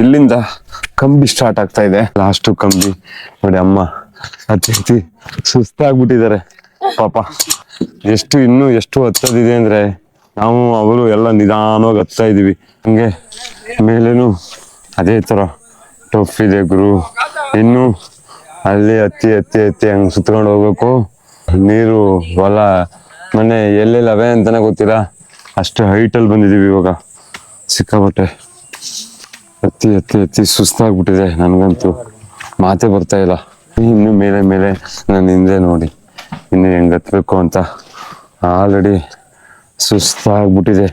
ಇಲ್ಲಿಂದ ಕಂಬಿ ಸ್ಟಾರ್ಟ್ ಆಗ್ತಾ ಇದೆ. ಲಾಸ್ಟ್ ಕಂಬಿ. ನೋಡಿ ಅಮ್ಮ ಅತಿ ಸುಸ್ತಾಗ್ಬಿಟ್ಟಿದ್ದಾರೆ. ಪಾಪ, ಎಷ್ಟು ಇನ್ನು ಎಷ್ಟು ಹತ್ತದಿದೆ ಅಂದ್ರೆ ನಾವು, ಅವರು ಎಲ್ಲ ನಿಧಾನವಾಗಿ ಹತ್ತಾ ಇದೀವಿ ಹಂಗೆ ಮೇಲೇನು ಅದೇ ತರ ಟಫ್ ಇದೆ ಗುರು. ಇನ್ನು ಅಲ್ಲಿ ಹತ್ತಿ ಹತ್ತಿ ಹತ್ತಿ ಹಂಗೆ ಸುತ್ಕೊಂಡು ಹೋಗ್ಬೇಕು. ನೀರು, ಹೊಲ, ಮನೆ ಎಲ್ಲೆಲ್ಲವೆ ಅಂತಾನೆ ಗೊತ್ತಿಲ್ಲ. ಅಷ್ಟು ಹೈಟಲ್ಲಿ ಬಂದಿದೀವಿ ಇವಾಗ. ಸಿಕ್ಕಾಬಟ್ಟೆ ಎತ್ತಿ ಎತ್ತಿ ಎತ್ತಿ ಸುಸ್ತಾಗ್ಬಿಟ್ಟಿದೆ ನನಗಂತೂ. ಮಾತೇ ಬರ್ತಾ ಇಲ್ಲ. ಇನ್ನು ಮೇಲೆ ಮೇಲೆ ನನ್ನ ಹಿಂದೆ ನೋಡಿ. ಇನ್ನು ಹೆಂಗೆ ಹತ್ಬೇಕು ಅಂತ. ಆಲ್ರೆಡಿ ಸುಸ್ತಾಗ್ಬಿಟ್ಟಿದೆ.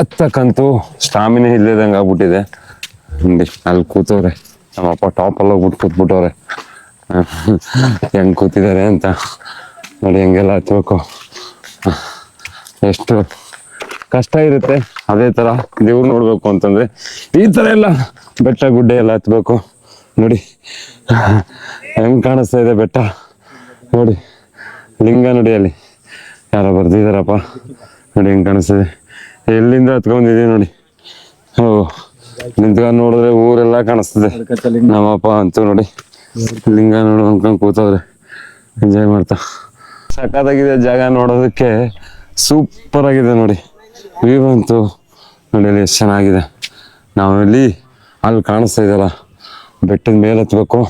ಹತ್ತಕ್ಕಂತೂ ಸ್ಟಾಮಿನೇ ಇಲ್ಲದಂಗೆ ಆಗ್ಬಿಟ್ಟಿದೆ. ನೋಡಿ, ಅಲ್ಲಿ ಕೂತವ್ರೆ. ನಮ್ಮಪ್ಪ ಟಾಪಲ್ಲಿ ಹೋಗ್ಬಿಟ್ಟು ಕೂತ್ಬಿಟ್ಟವ್ರೆ. ಹೆಂಗ್ ಕೂತಿದ್ದಾರೆ ಅಂತ. ನೋಡಿ, ಹೆಂಗೆಲ್ಲ ಹತ್ಬೇಕು. ಎಷ್ಟು ಕಷ್ಟ ಇರುತ್ತೆ. ಅದೇ ತರ ದೇವ್ರು ನೋಡ್ಬೇಕು ಅಂತಂದ್ರೆ ಈ ತರ ಎಲ್ಲ ಬೆಟ್ಟ, ಗುಡ್ಡೆ ಎಲ್ಲ ಹತ್ಬೇಕು. ನೋಡಿ. ಹೆಂಗ್ ಕಾಣಿಸ್ತಾ ಇದೆ ಬೆಟ್ಟ. ನೋಡಿ. ಲಿಂಗ ನೋಡಿ ಅಲ್ಲಿ. ಯಾರೋ ಬರ್ದಿದಾರಪ್ಪ. ನೋಡಿ ಹೆಂಗ್ ಕಾಣಿಸ್ತದೆ. ಎಲ್ಲಿಂದ ಹತ್ಕೊಂಡಿದೀವಿ ನೋಡಿ. ಓ ನಿಂತ್ಕ ನೋಡಿದ್ರೆ ಊರೆಲ್ಲ ಕಾಣಿಸ್ತದೆ. ನಮ್ಮಪ್ಪ ಅಂತೂ ನೋಡಿ. ಲಿಂಗ ನೋಡು ಅನ್ಕೊಂಡ್ ಕೂತವ್ರೆ. ಎಂಜಾಯ್ ಮಾಡ್ತಾ. ಸಖತ್ತಾಗಿದೆ ಜಾಗ ನೋಡೋದಕ್ಕೆ. ಸೂಪರ್ ಆಗಿದೆ ನೋಡಿ. ವ್ಯೂ ಅಂತೂ ನೋಡಿ ಅಲ್ಲಿ ಎಷ್ಟು ಚೆನ್ನಾಗಿದೆ. ನಾವು ಇಲ್ಲಿ ಅಲ್ಲಿ ಕಾಣಿಸ್ತಾ ಇದೆಯಲ್ಲ, ಬೆಟ್ಟದ ಮೇಲೆ ಹತ್ಬೇಕು.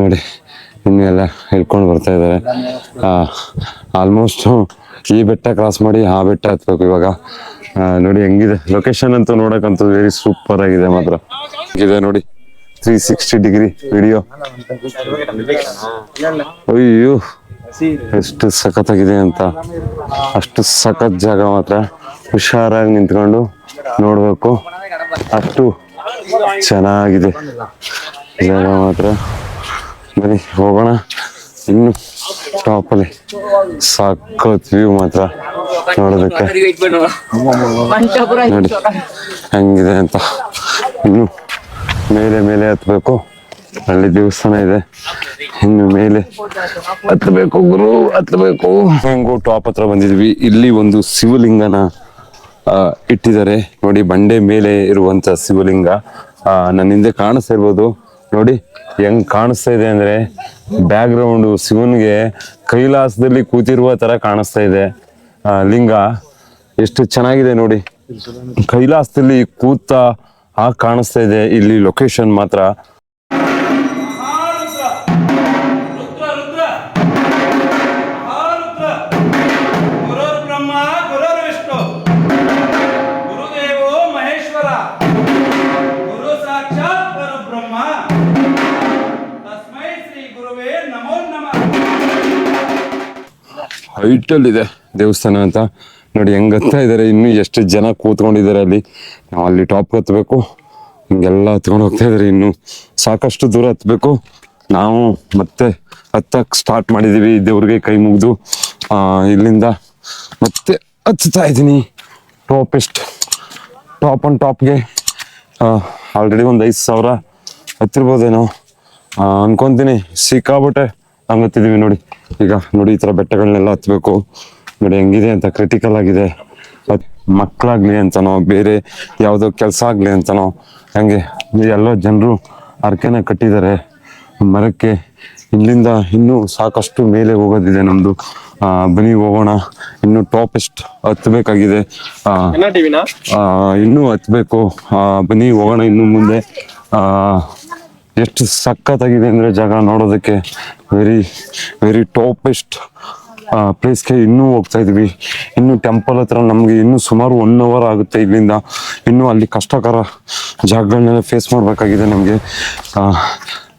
ನೋಡಿ ಇನ್ನು ಎಲ್ಲ ಹಿಡ್ಕೊಂಡು ಬರ್ತಾ ಇದ್ದಾರೆ. ಆಲ್ಮೋಸ್ಟ್ ಈ ಬೆಟ್ಟ ಕ್ರಾಸ್ ಮಾಡಿ ಆ ಬೆಟ್ಟ ಹತ್ಬೇಕು ಇವಾಗ. ನೋಡಿ, ಹೆಂಗಿದೆ. ಲೊಕೇಶನ್ ಅಂತೂ ನೋಡಕ್ಕಂತೂ ವೆರಿ ಸೂಪರ್ ಆಗಿದೆ ಮಾತ್ರ. ಇದೆ ನೋಡಿ ತ್ರೀ ಸಿಕ್ಸ್ಟಿ ಡಿಗ್ರಿ ವಿಡಿಯೋ ಅಯ್ಯೋ, ಎಷ್ಟು ಸಖತ್ತಾಗಿದೆ ಅಂತ. ಅಷ್ಟು ಸಖತ್ ಜಾಗ ಮಾತ್ರ. ಹುಷಾರಾಗಿ ನಿಂತ್ಕೊಂಡು ನೋಡಬೇಕು. ಅಷ್ಟು ಚೆನ್ನಾಗಿದೆ. ಜಾಗ ಮಾತ್ರ. ಬನ್ನಿ, ಹೋಗೋಣ. ಇನ್ನು ಟಾಪಲ್ಲಿ ಸಾಕತ್ ವ್ಯೂ ಮಾತ್ರ ನೋಡೋದಕ್ಕೆ. ನೋಡಿ, ಹೆಂಗಿದೆ ಅಂತ. ಇನ್ನು ಮೇಲೆ ಮೇಲೆ ಹತ್ಬೇಕು. ಅಲ್ಲಿ ದೇವಸ್ಥಾನ ಇದೆ. ಇನ್ನು ಮೇಲೆ ಹತ್ಬೇಕು ಗುರು, ಹತ್ಬೇಕು. ಹೆಂಗೋ ಟಾಪ್ ಹತ್ರ ಬಂದಿದ್ವಿ ಇಲ್ಲಿ ಒಂದು ಶಿವಲಿಂಗನ ಇಟ್ಟಿದ್ದಾರೆ. ನೋಡಿ, ಬಂಡೆ ಮೇಲೆ ಇರುವಂತ ಶಿವಲಿಂಗ. ನನ್ನ ಹಿಂದೆ ಕಾಣಿಸ್ತಾ ಇರ್ಬೋದು. ನೋಡಿ, ಹೆಂಗ್ ಕಾಣಿಸ್ತಾ ಇದೆ ಅಂದ್ರೆ, ಬ್ಯಾಕ್ ಗ್ರೌಂಡ್ ಶಿವನ್ಗೆ ಕೈಲಾಸದಲ್ಲಿ ಕೂತಿರುವ ತರ ಕಾಣಿಸ್ತಾ ಇದೆ. ಲಿಂಗ ಎಷ್ಟು ಚೆನ್ನಾಗಿದೆ ನೋಡಿ. ಕೈಲಾಸದಲ್ಲಿ ಕೂತ ಆ ಕಾಣಿಸ್ತಾ ಇದೆ. ಇಲ್ಲಿ ಲೊಕೇಶನ್ ಮಾತ್ರ. ಹೈಟಲ್ಲಿ ಇದೆ ದೇವಸ್ಥಾನ ಅಂತ. ನೋಡಿ ಹೆಂಗ್ ಹತ್ತಾ ಇನ್ನು ಎಷ್ಟು ಜನ ಕೂತ್ಕೊಂಡಿದ್ದಾರೆ ಅಲ್ಲಿ. ನಾವು ಅಲ್ಲಿ ಟಾಪ್ ಹತ್ತಬೇಕು ಹಿಂಗೆಲ್ಲ ಹತ್ಕೊಂಡು ಹೋಗ್ತಾ ಇದಾರೆ ಇನ್ನು. ಸಾಕಷ್ಟು ದೂರ ಹತ್ತಬೇಕು ನಾವು ಮತ್ತೆ ಹತ್ತಕ್ ಸ್ಟಾರ್ಟ್ ಮಾಡಿದ್ದೀವಿ ದೇವ್ರಿಗೆ ಕೈ ಮುಗಿದು ಇಲ್ಲಿಂದ ಮತ್ತೆ ಹತ್ತಾ ಇದ್ದೀನಿ. ಟಾಪ್ ಎಷ್ಟು? ಟಾಪ್ ಆನ್ ಟಾಪ್ಗೆ ಆಲ್ರೆಡಿ ಒಂದು ಐದು ಸಾವಿರ ಹತ್ತಿರ್ಬೋದೇನೋ. ಅನ್ಕೊತೀನಿ. ಸಿಕ್ಕಾಬಿಟ್ಟೆ ಹಂಗತ್ತಿದ್ದೀವಿ ನೋಡಿ. ಈಗ ನೋಡಿ ಈ ತರ ಬೆಟ್ಟಗಳನ್ನೆಲ್ಲ ಹತ್ಬೇಕು. ನೋಡಿ ಹೆಂಗಿದೆ ಅಂತ ಕ್ರಿಟಿಕಲ್ ಆಗಿದೆ. ಮಕ್ಕಳಾಗ್ಲಿ ಅಂತನೋ ಬೇರೆ ಯಾವುದೋ ಕೆಲಸ ಆಗ್ಲಿ ಅಂತನೋ ಹಂಗೆ ಎಲ್ಲೋ ಜನರು ಅರ್ಕೆನ ಕಟ್ಟಿದ್ದಾರೆ. ಮರಕ್ಕೆ ಇಲ್ಲಿಂದ ಇನ್ನೂ ಸಾಕಷ್ಟು ಮೇಲೆ ಹೋಗೋದಿದೆ ನಮ್ದು. ಬನಿ ಬನ್ನಿ ಹೋಗೋಣ. ಇನ್ನು ಟಾಪ್ ಎಷ್ಟು ಹತ್ಬೇಕಾಗಿದೆ. ಇನ್ನೂ ಹತ್ಬೇಕು. ಆ, ಬನ್ನಿ ಹೋಗೋಣ ಇನ್ನು ಮುಂದೆ. ಆ ಎಷ್ಟು ಸಖತ್ತಾಗಿದೆ ಅಂದ್ರೆ ಜಾಗ ನೋಡೋದಕ್ಕೆ ವೆರಿ ವೆರಿ ಟಾಪೆಸ್ಟ್ ಪ್ಲೇಸ್ಗೆ ಇನ್ನೂ ಹೋಗ್ತಾ ಇದ್ವಿ. ಇನ್ನು ಟೆಂಪಲ್ ಹತ್ರ ನಮಗೆ ಇನ್ನೂ ಸುಮಾರು ಒನ್ ಅವರ್ ಆಗುತ್ತೆ ಇಲ್ಲಿಂದ. ಇನ್ನು ಅಲ್ಲಿ ಕಷ್ಟಕರ ಜಾಗಗಳನ್ನೆಲ್ಲ ಫೇಸ್ ಮಾಡಬೇಕಾಗಿದೆ ನಮಗೆ.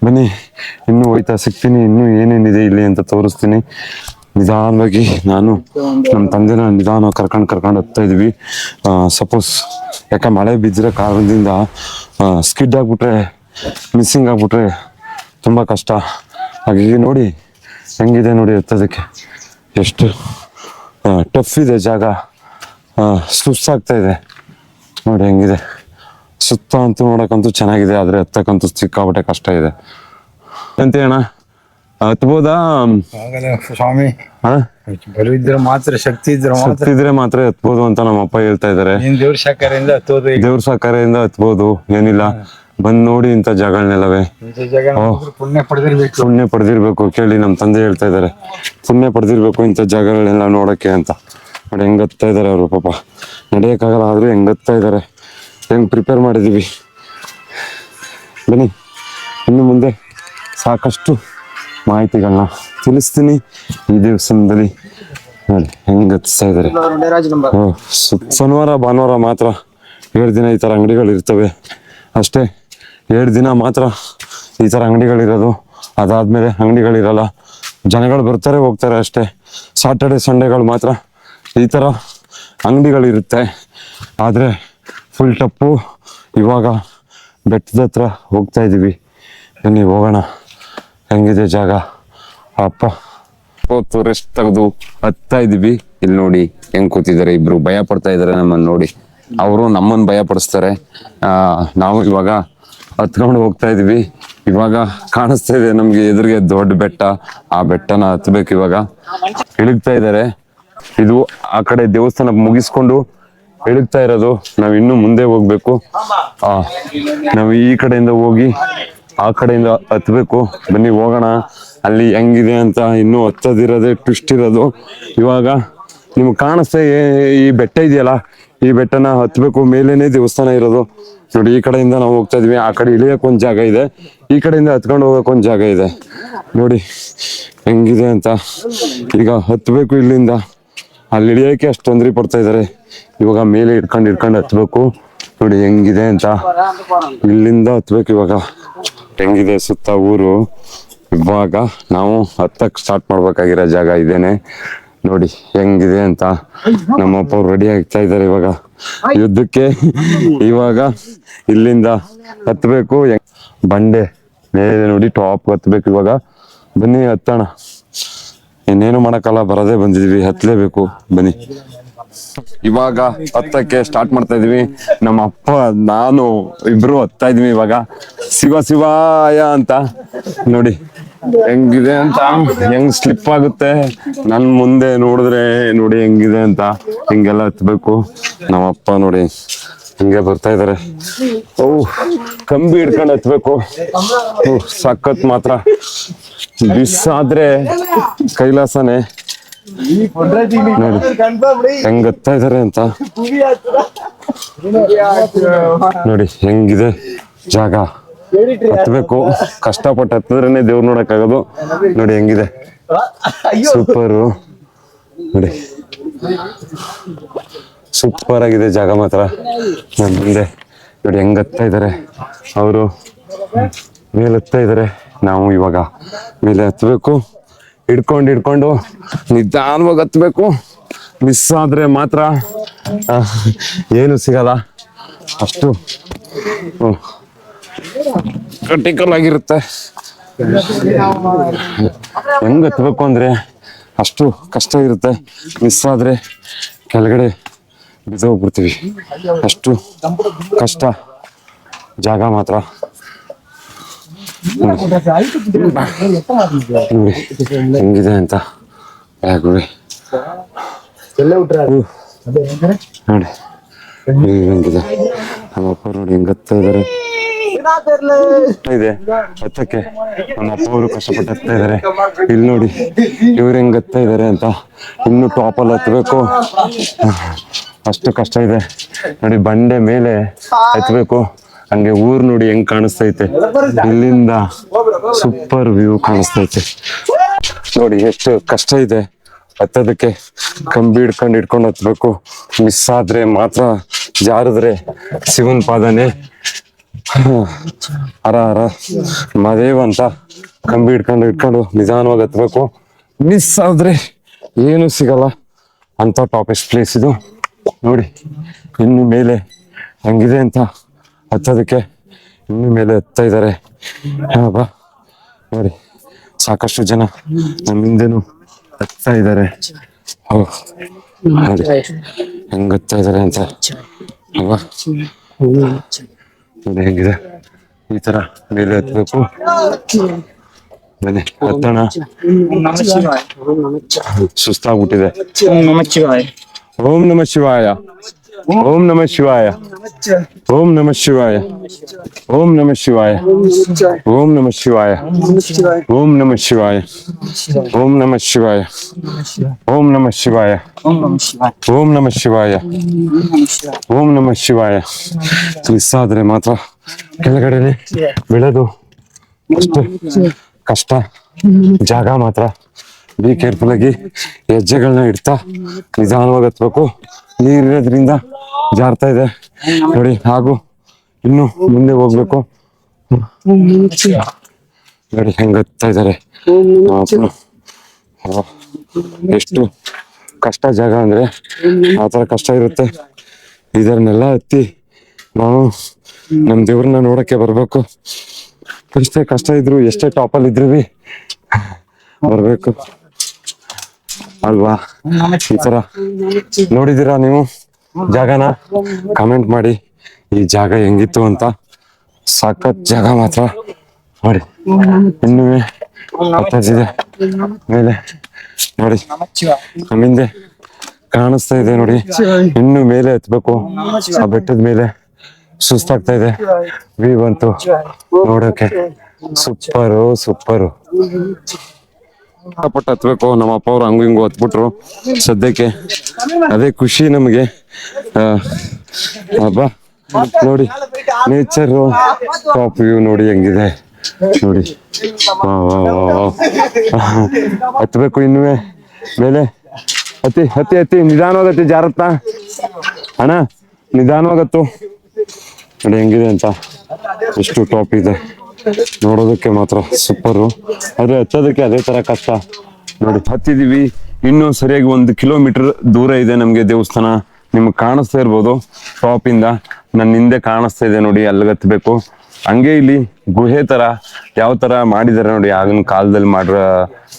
ಬನ್ನಿ, ಇನ್ನೂ ಹೋಯ್ತಾ ಸಿಗ್ತೀನಿ, ಇನ್ನೂ ಏನೇನಿದೆ ಇಲ್ಲಿ ಅಂತ ತೋರಿಸ್ತೀನಿ. ನಿಧಾನವಾಗಿ ನಾನು ನಮ್ಮ ತಂದೆನ ನಿಧಾನ ಕರ್ಕೊಂಡು ಕರ್ಕೊಂಡು ಹೋಗ್ತಾ ಇದ್ವಿ. ಸಪೋಸ್ ಯಾಕೆ ಮಳೆ ಬಿದ್ದಿರೋ ಕಾರಣದಿಂದ ಸ್ಕಿಡ್ ಆಗ್ಬಿಟ್ರೆ ಮಿಸ್ಸಿಂಗ್ ಆಗ್ಬಿಟ್ರೆ ತುಂಬ ಕಷ್ಟ. ಹಾಗಾಗಿ ನೋಡಿ ಹೆಂಗಿದೆ ನೋಡಿ ಎತ್ತೋದಕ್ಕೆ. ಎಷ್ಟು ಟಫ್ ಇದೆ ಜಾಗ. ಸುಸ್ತಾಗ್ತಾ ಇದೆ. ನೋಡಿ ಹೆಂಗಿದೆ. ಸುತ್ತ ಅಂತೂ ನೋಡಕ್ಕಂತೂ ಚೆನ್ನಾಗಿದೆ ಆದರೆ ಹತ್ತಕ್ಕಂತೂ ಸಿಕ್ಕಾಪಟ್ಟೆ ಕಷ್ಟ ಇದೆ. ಎಂತ ಅಣ್ಣ ಹತ್ಬೋದಾ ಸ್ವಾಮಿ. ಇದ್ರೆ ಮಾತ್ರ ಶಕ್ತಿ ಇದ್ರೆ ಮಾತ್ರ. ಇದ್ರೆ ಮಾತ್ರ ಹತ್ಬೋದು ಅಂತ ನಮ್ಮ ಅಪ್ಪ ಹೇಳ್ತಾ ಇದಾರೆ ನಿನ್ ದೇವ್ರ ಸಹಕಾರದಿಂದ ಹತ್ಬೋದು ದೇವ್ರ ಸಹಕಾರದಿಂದ ಹತ್ಬೋದು ಏನಿಲ್ಲ. ಬಂದ್ ನೋಡಿ ಇಂತ ಜಾಗಗಳನ್ನೆಲ್ಲವೇ ಪುಣ್ಯ ಪಡೆದಿರ್ಬೇಕು. ಪುಣ್ಯ ಪಡೆದಿರ್ಬೇಕು ಕೇಳಿ ನಮ್ಮ ತಂದೆ ಹೇಳ್ತಾ ಇದಾರೆ ಪುಣ್ಯ ಪಡೆದಿರ್ಬೇಕು ಇಂಥ ಜಾಗಗಳನ್ನೆಲ್ಲ ನೋಡಕ್ಕೆ ಅಂತ. ನೋಡಿ ಹೆಂಗತ್ತಾ ಇದಾರೆ ಅವರು ಪಾಪ. ನಡೆಯಕ್ಕಾಗಲ್ಲ ಆದ್ರೆ ಹೆಂಗತ್ತಾ ಇದಾರೆ ಹೆಂಗ್ ಪ್ರಿಪೇರ್ ಮಾಡಿದೀವಿ ಬನ್ನಿ ಇನ್ನು ಮುಂದೆ ಸಾಕಷ್ಟು ಮಾಹಿತಿಗಳನ್ನ ತಿಳಿಸ್ತೀನಿ ಈ ದೇವಸ್ಥಾನದಲ್ಲಿ. ನೋಡಿ ಹೆಂಗ್ ಹತ್ತಿಸ್ತಾ ಇದಾರೆ ಶನಿವಾರ ಭಾನುವಾರ ಮಾತ್ರ ಏಳು ದಿನ ಈ ತರ ಅಂಗಡಿಗಳು ಇರ್ತವೆ. ಅಷ್ಟೇ. ಏಳು ದಿನ ಮಾತ್ರ ಈ ಥರ ಅಂಗಡಿಗಳಿರೋದು. ಅದಾದಮೇಲೆ ಅಂಗಡಿಗಳಿರಲ್ಲ. ಜನಗಳು ಬರ್ತಾರೆ, ಹೋಗ್ತಾರೆ ಅಷ್ಟೇ. ಸಾಟರ್ಡೆ ಸಂಡೇಗಳು ಮಾತ್ರ ಈ ಥರ ಅಂಗಡಿಗಳಿರುತ್ತೆ. ಆದರೆ ಫುಲ್ ಟಪ್ಪು ಇವಾಗ ಬೆಟ್ಟದ ಹತ್ರ ಹೋಗ್ತಾ ಇದ್ದೀವಿ ಬನ್ನಿ, ಹೋಗೋಣ. ಹೆಂಗಿದೆ ಜಾಗ? ಅಪ್ಪ, ಹೊತ್ತು ರೆಸ್ಟ್ ತೆಗೆದು ಹತ್ತಾ ಇದ್ದೀವಿ ಇಲ್ಲಿ ನೋಡಿ ಹೆಂಗ್ ಕೂತಿದ್ದಾರೆ ಇಬ್ರು. ಭಯ ಪಡ್ತಾ ಇದ್ದಾರೆ ನಮ್ಮನ್ನು ನೋಡಿ. ಅವರು ನಮ್ಮನ್ನು ಭಯ ಪಡಿಸ್ತಾರೆ. ನಾವು ಇವಾಗ ಹತ್ಕೊಂಡು ಹೋಗ್ತಾ ಇದೀವಿ. ಇವಾಗ ಕಾಣಿಸ್ತಾ ಇದೆ ನಮ್ಗೆ ಎದುರಿಗೆ ದೊಡ್ಡ ಬೆಟ್ಟ. ಆ ಬೆಟ್ಟನ ಹತ್ಬೇಕು ಇವಾಗ. ಇಳಿಗ್ತಾ ಇದಾರೆ. ಇದು ಆ ಕಡೆ ದೇವಸ್ಥಾನ ಮುಗಿಸ್ಕೊಂಡು ಇಳಿಗ್ತಾ ಇರೋದು. ನಾವ್ ಇನ್ನು ಮುಂದೆ ಹೋಗ್ಬೇಕು. ಆ, ನಾವು ಈ ಕಡೆಯಿಂದ ಹೋಗಿ ಆ ಕಡೆಯಿಂದ ಹತ್ಬೇಕು. ಬನ್ನಿ ಹೋಗೋಣ. ಅಲ್ಲಿ ಹೆಂಗಿದೆ ಅಂತ ಇನ್ನೂ ಹತ್ತದಿರೋದೇ ಟ್ವಿಸ್ಟ್ ಇರೋದು. ಇವಾಗ ನಿಮ್ಗೆ ಕಾಣಿಸ್ತಾ ಈ- ಬೆಟ್ಟ ಇದೆಯಲ್ಲ? ಈ ಬೆಟ್ಟನ ಹತ್ಬೇಕು. ಮೇಲೇನೆ ದೇವಸ್ಥಾನ ಇರೋದು. ನೋಡಿ, ಈ ಕಡೆಯಿಂದ ನಾವು ಹೋಗ್ತಾ ಇದೀವಿ. ಆ ಕಡೆ ಇಳಿಯಕ್ ಒಂದ್ ಜಾಗ ಇದೆ. ಈ ಕಡೆಯಿಂದ ಹತ್ಕೊಂಡು ಹೋಗಕ್ ಒಂದ್ ಜಾಗ ಇದೆ. ನೋಡಿ, ಹೆಂಗಿದೆ ಅಂತ. ಈಗ ಹತ್ಬೇಕು ಇಲ್ಲಿಂದ. ಅಲ್ಲಿ ಇಳಿಯೋಕೆ ಅಷ್ಟು ತೊಂದರೆ ಪಡ್ತಾ ಇದಾರೆ. ಇವಾಗ ಮೇಲೆ ಇಟ್ಕೊಂಡು ಇಟ್ಕೊಂಡು ಹತ್ಬೇಕು. ನೋಡಿ, ಹೆಂಗಿದೆ ಅಂತ. ಇಲ್ಲಿಂದ ಹತ್ಬೇಕು ಇವಾಗ. ಹೆಂಗಿದೆ ಸುತ್ತ ಊರು. ಇವಾಗ ನಾವು ಹತ್ತಕ್ ಸ್ಟಾರ್ಟ್ ಮಾಡ್ಬೇಕಾಗಿರೋ ಜಾಗ ಇದೇನೆ. ನೋಡಿ, ಹೆಂಗಿದೆ ಅಂತ. ನಮ್ಮಪ್ಪ ರೆಡಿ ಆಗ್ತಾ ಇದ್ದಾರೆ ಇವಾಗ. ಯುದ್ಧಕ್ಕೆ ಇವಾಗ ಇಲ್ಲಿಂದ ಹತ್ಬೇಕು. ಬಂಡೆ ಮೇಲೆ ನೋಡಿ ಟಾಪ್ ಹತ್ಬೇಕು ಇವಾಗ. ಬನ್ನಿ ಹತ್ತೋಣ. ಇನ್ನೇನು ಮಾಡಕ್ಕಲ್ಲ, ಬರದೇ ಬಂದಿದ್ವಿ. ಹತ್ತಲೇಬೇಕು ಬನ್ನಿ. ಇವಾಗ ಹತ್ತಕ್ಕೆ ಸ್ಟಾರ್ಟ್ ಮಾಡ್ತಾ ಇದೀವಿ. ನಮ್ಮ ಅಪ್ಪ, ನಾನು ಇಬ್ರು ಹತ್ತಾ ಇದೀವಿ ಇವಾಗ. ಶಿವ ಶಿವಾಯ ಅಂತ. ನೋಡಿ. ಹೆಂಗಿದೆ ಅಂತ? ಹೆಂಗ್ ಸ್ಲಿಪ್ ಆಗುತ್ತೆ? ನನ್ ಮುಂದೆ ನೋಡಿದ್ರೆ ನೋಡಿ ಹೆಂಗಿದೆ ಅಂತ. ಹಿಂಗೆಲ್ಲ ಹತ್ಬೇಕು. ನಮ್ಮ ಅಪ್ಪ ನೋಡಿ ಹಿಂಗೆ ಬರ್ತಾ ಇದಾರೆ. ಓ ಕಂಬಿ ಹಿಡ್ಕೊಂಡು ಹತ್ಬೇಕು. ಸಖತ್ ಮಾತ್ರ. ಬಿಸಾದ್ರೆ ಕೈಲಾಸನೆ. ನೋಡಿ, ಹೆಂಗ್ ಹತ್ತಾ ಇದಾರೆ ಅಂತ. ನೋಡಿ, ಹೆಂಗಿದೆ ಜಾಗ. ಹತ್ಬೇಕು. ಕಷ್ಟಪಟ್ಟು ಹತ್ತಿದ್ರೇನೆ ದೇವ್ರು ನೋಡಕ್ ಆಗೋದು ನೋಡಿ ಹೆಂಗಿದೆ. ಸೂಪರು. ನೋಡಿ. ಸೂಪರ್ ಆಗಿದೆ ಜಾಗ ಮಾತ್ರ. ನಮ್ ಮುಂದೆ ನೋಡಿ ಹೆಂಗ್ ಹತ್ತಾ ಇದಾರೆ. ಅವರು ಮೇಲೆ ಹತ್ತಾ ಇದಾರೆ. ನಾವು ಇವಾಗ ಮೇಲೆ ಹತ್ಬೇಕು. ಹಿಡ್ಕೊಂಡು ಹಿಡ್ಕೊಂಡು ನಿಧಾನವಾಗಿ ಹತ್ಬೇಕು. ಮಿಸ್ ಆದ್ರೆ ಮಾತ್ರ ಏನು ಸಿಗಲ್ಲ. ಅಷ್ಟು. ಕ್ರಿಟಿಕಲ್ ಆಗಿರುತ್ತೆ. ಹೆಂಗ್ ಹತ್ಬೇಕು ಅಂದ್ರೆ ಅಷ್ಟು ಕಷ್ಟ ಇರುತ್ತೆ. ಮಿಸ್ ಆದ್ರೆ ಕೆಳಗಡೆ ಬಿದ್ದೋಗ್ಬಿಡ್ತೀವಿ ಅಷ್ಟು ಕಷ್ಟ ಜಾಗ ಮಾತ್ರ. ಹೆಂಗಿದೆ ಅಂತ ಬ್ಯಾಗುವೆ ನೋಡಿ. ಹೆಂಗಿದೆ? ಹೆಂಗಿದೆ ನಮ್ಮಪ್ಪ ನೋಡಿ ಹೆಂಗ್ ಹತ್ತಾ ಇದಾರೆ. ಇದೆ. ಹತ್ತಕ್ಕೆ ನಮ್ಮ ಅಪ್ಪ ಅವರು ಕಷ್ಟಪಟ್ಟು ಹತ್ತಾ ಇದಾರೆ ಇಲ್ಲಿ ನೋಡಿ, ಇವ್ರು ಹೆಂಗ್ ಹತ್ತಾ ಇದಾರೆ ಅಂತ. ಇನ್ನು ಟಾಪ್ ಅಲ್ಲಿ ಹತ್ಬೇಕು. ಅಷ್ಟು ಕಷ್ಟ ಇದೆ. ನೋಡಿ, ಬಂಡೆ ಮೇಲೆ ಹತ್ಬೇಕು. ಹಂಗೆ ಊರ್ ನೋಡಿ ಹೆಂಗ್ ಕಾಣಿಸ್ತೈತೆ. ಇಲ್ಲಿಂದ ಸೂಪರ್ ವ್ಯೂ ಕಾಣಿಸ್ತೈತೆ. ನೋಡಿ, ಎಷ್ಟು ಕಷ್ಟ ಇದೆ. ಹತ್ತೋದಕ್ಕೆ ಕಂಬಿ ಹಿಡ್ಕೊಂಡು ಹಿಡ್ಕೊಂಡು ಹತ್ಬೇಕು. ಮಿಸ್ ಆದ್ರೆ ಮಾತ್ರ ಜಾರಿದ್ರೆ ಶಿವನ್ ಪಾದನೆ. ಹರ ಅರ. ಮದೇವ್ ಅಂತ ಕಂಬಿ ಹಿಡ್ಕೊಂಡು ಇಟ್ಕೊಂಡು ನಿಧಾನವಾಗಿ ಹತ್ಬೇಕು. ಮಿಸ್ ಆದ್ರೆ ಏನು ಸಿಗಲ್ಲ. ಅಂತ ಟಾಪೆಸ್ಟ್ ಪ್ಲೇಸ್ ಇದು. ನೋಡಿ, ಇನ್ನು ಮೇಲೆ ಹಂಗಿದೆ ಅಂತ ಹತ್ತೋದಕ್ಕೆ ಇನ್ನು ಮೇಲೆ ಹತ್ತಾ ಇದ್ದಾರೆ ಬಾ. ನೋಡಿ, ಸಾಕಷ್ಟು ಜನ ನಮ್ಮ ಹಿಂದೆನು ಹತ್ತಾ ಇದ್ದಾರೆ ಹಂಗ ಹತ್ತಾ ಅಂತ. ಅಲ್ವಾ ನೋಡಿ ಹೆಂಗಿದೆ? ಈ ತರ ಮೇಲೆ ಹತ್ಬೇಕು ಬನ್ನಿ ಹತ್ತೋಣ. ಸುಸ್ತಾಗ್ಬಿಟ್ಟಿದೆ. ಓಂ ನಮ ಶಿವಾಯ. ಓಂ ನಮ ಶಿವಾಯ ಓಂ ನಮ ಶಿವಾಯ ಓಂ ನಮ ಶಿವಾಯ ಓಂ ನಮ ಶಿವಾಯ ಓಂ ನಮ ಶಿವಾಯ ಓಂ ನಮ ಶಿವಾಯ ಓಂ ನಮ ಶಿವಾಯ ಓಂ ನಮ ಶಿವಾಯ ಓಂ ನಮಃ ಶಿವಾಯ ಓಂ ನಮ ಶಿವಾಯ ಓಂ ನಮ ಶಿವಾಯ ಮಿಸ್ ಆದ್ರೆ ಮಾತ್ರ ಕೆಳಗಡೆ ಬೆಳೆದು ಅಷ್ಟು ಕಷ್ಟ ಜಾಗ ಮಾತ್ರ ಬಿ ಕೇರ್ಫುಲ್ ಆಗಿ ಹೆಜ್ಜೆಗಳನ್ನ ಇಡ್ತಾ ನಿಧಾನವಾಗಿ ಹತ್ಬೇಕು ನೀರಿರೋದ್ರಿಂದ ಜಾರ್ತಾ ಇದೆ. ನೋಡಿ, ಹಾಗೂ ಇನ್ನು ಮುಂದೆ ಹೋಗ್ಬೇಕು. ನೋಡಿ ಹೆಂಗತ್ತಾ ಇದಾರೆ. ಎಷ್ಟು ಕಷ್ಟ ಜಾಗ ಅಂದ್ರೆ ಆ ತರ ಕಷ್ಟ ಇರುತ್ತೆ. ಇದನ್ನೆಲ್ಲ ಹತ್ತಿ ನಾವು ನಮ್ ದೇವ್ರನ್ನ ನೋಡಕ್ಕೆ ಬರ್ಬೇಕು. ಎಷ್ಟೇ ಕಷ್ಟ ಇದ್ರು, ಎಷ್ಟೇ ಟಾಪಲ್ಲಿ ಇದ್ರು ಬರ್ಬೇಕು. ಅಲ್ವಾ? ಈ ತರ ನೋಡಿದೀರಾ ನೀವು? ಜಾಗನ? ಕಮೆಂಟ್ ಮಾಡಿ. ಈ ಜಾಗ ಹೆಂಗಿತ್ತು ಅಂತ? ಸಖತ್ ಜಾಗ ಮಾತ್ರ. ನೋಡಿ. ಇನ್ನು ಮೇಲೆ. ನೋಡಿ. ನಮ್ಮಿಂದೆ ಕಾಣಿಸ್ತಾ ಇದೆ ನೋಡಿ. ಇನ್ನು ಮೇಲೆ ಹತ್ಬೇಕು ಆ ಬೆಟ್ಟದ ಮೇಲೆ ಸುಸ್ತಾಗ್ತಾ ಇದೆ. ವಿ ಬಂತು. ನೋಡೋಕೆ. ಸೂಪರು ಸೂಪರು ಪಟ್ಟ ಹತ್ಬೇಕು, ನಮ್ಮ ಅಪ್ಪ ಅವ್ರು ಹಂಗು ಹಿಂಗು ಹತ್ಬಿಟ್ರು ಸದ್ಯಕ್ಕೆ. ಅದೇ ಖುಷಿ ನಮಗೆ. ಹಬ್ಬ ನೋಡಿ ನೇಚರ್ ಟಾಪ್ ವ್ಯೂ ನೋಡಿ ಹೆಂಗಿದೆ. ನೋಡಿ. ಹತ್ಬೇಕು ಇನ್ನುವೆ ಮೇಲೆ. ಹತ್ತಿ ಹತ್ತಿ ಹತ್ತಿ ನಿಧಾನವಾಗತ್ತೆ ಜಾರತ್ತ? ಅಣ್ಣ, ನಿಧಾನವಾಗತ್ತು. ನೋಡಿ, ಹೆಂಗಿದೆ ಅಂತ. ಎಷ್ಟು ಟಾಪ್ ಇದೆ. ನೋಡೋದಕ್ಕೆ ಮಾತ್ರ ಸೂಪರು ಆದರೆ ಹತ್ತೋದಕ್ಕೆ ಅದೇ ತರ ಕಷ್ಟ. ನೋಡಿ ಹತ್ತಿದೀವಿ ಇನ್ನೂ ಸರಿಯಾಗಿ ಒಂದು ಕಿಲೋಮೀಟರ್ ದೂರ ಇದೆ ನಮಗೆ ದೇವಸ್ಥಾನ. ನಿಮ್ಗೆ ಕಾಣಿಸ್ತಾ ಇರ್ಬೋದು. ಟಾಪ್ ಇಂದ ನನ್ನ ಹಿಂದೆ ಕಾಣಿಸ್ತಾ ಇದೆ ನೋಡಿ ಅಲ್ಲಿಗತ್ತಬೇಕು ಹಂಗೆ ಇಲ್ಲಿ ಗುಹೆ ತರ ಯಾವ ತರ ಮಾಡಿದ್ದಾರೆ ನೋಡಿ, ಆಗಿನ ಕಾಲದಲ್ಲಿ ಮಾಡಿರೋ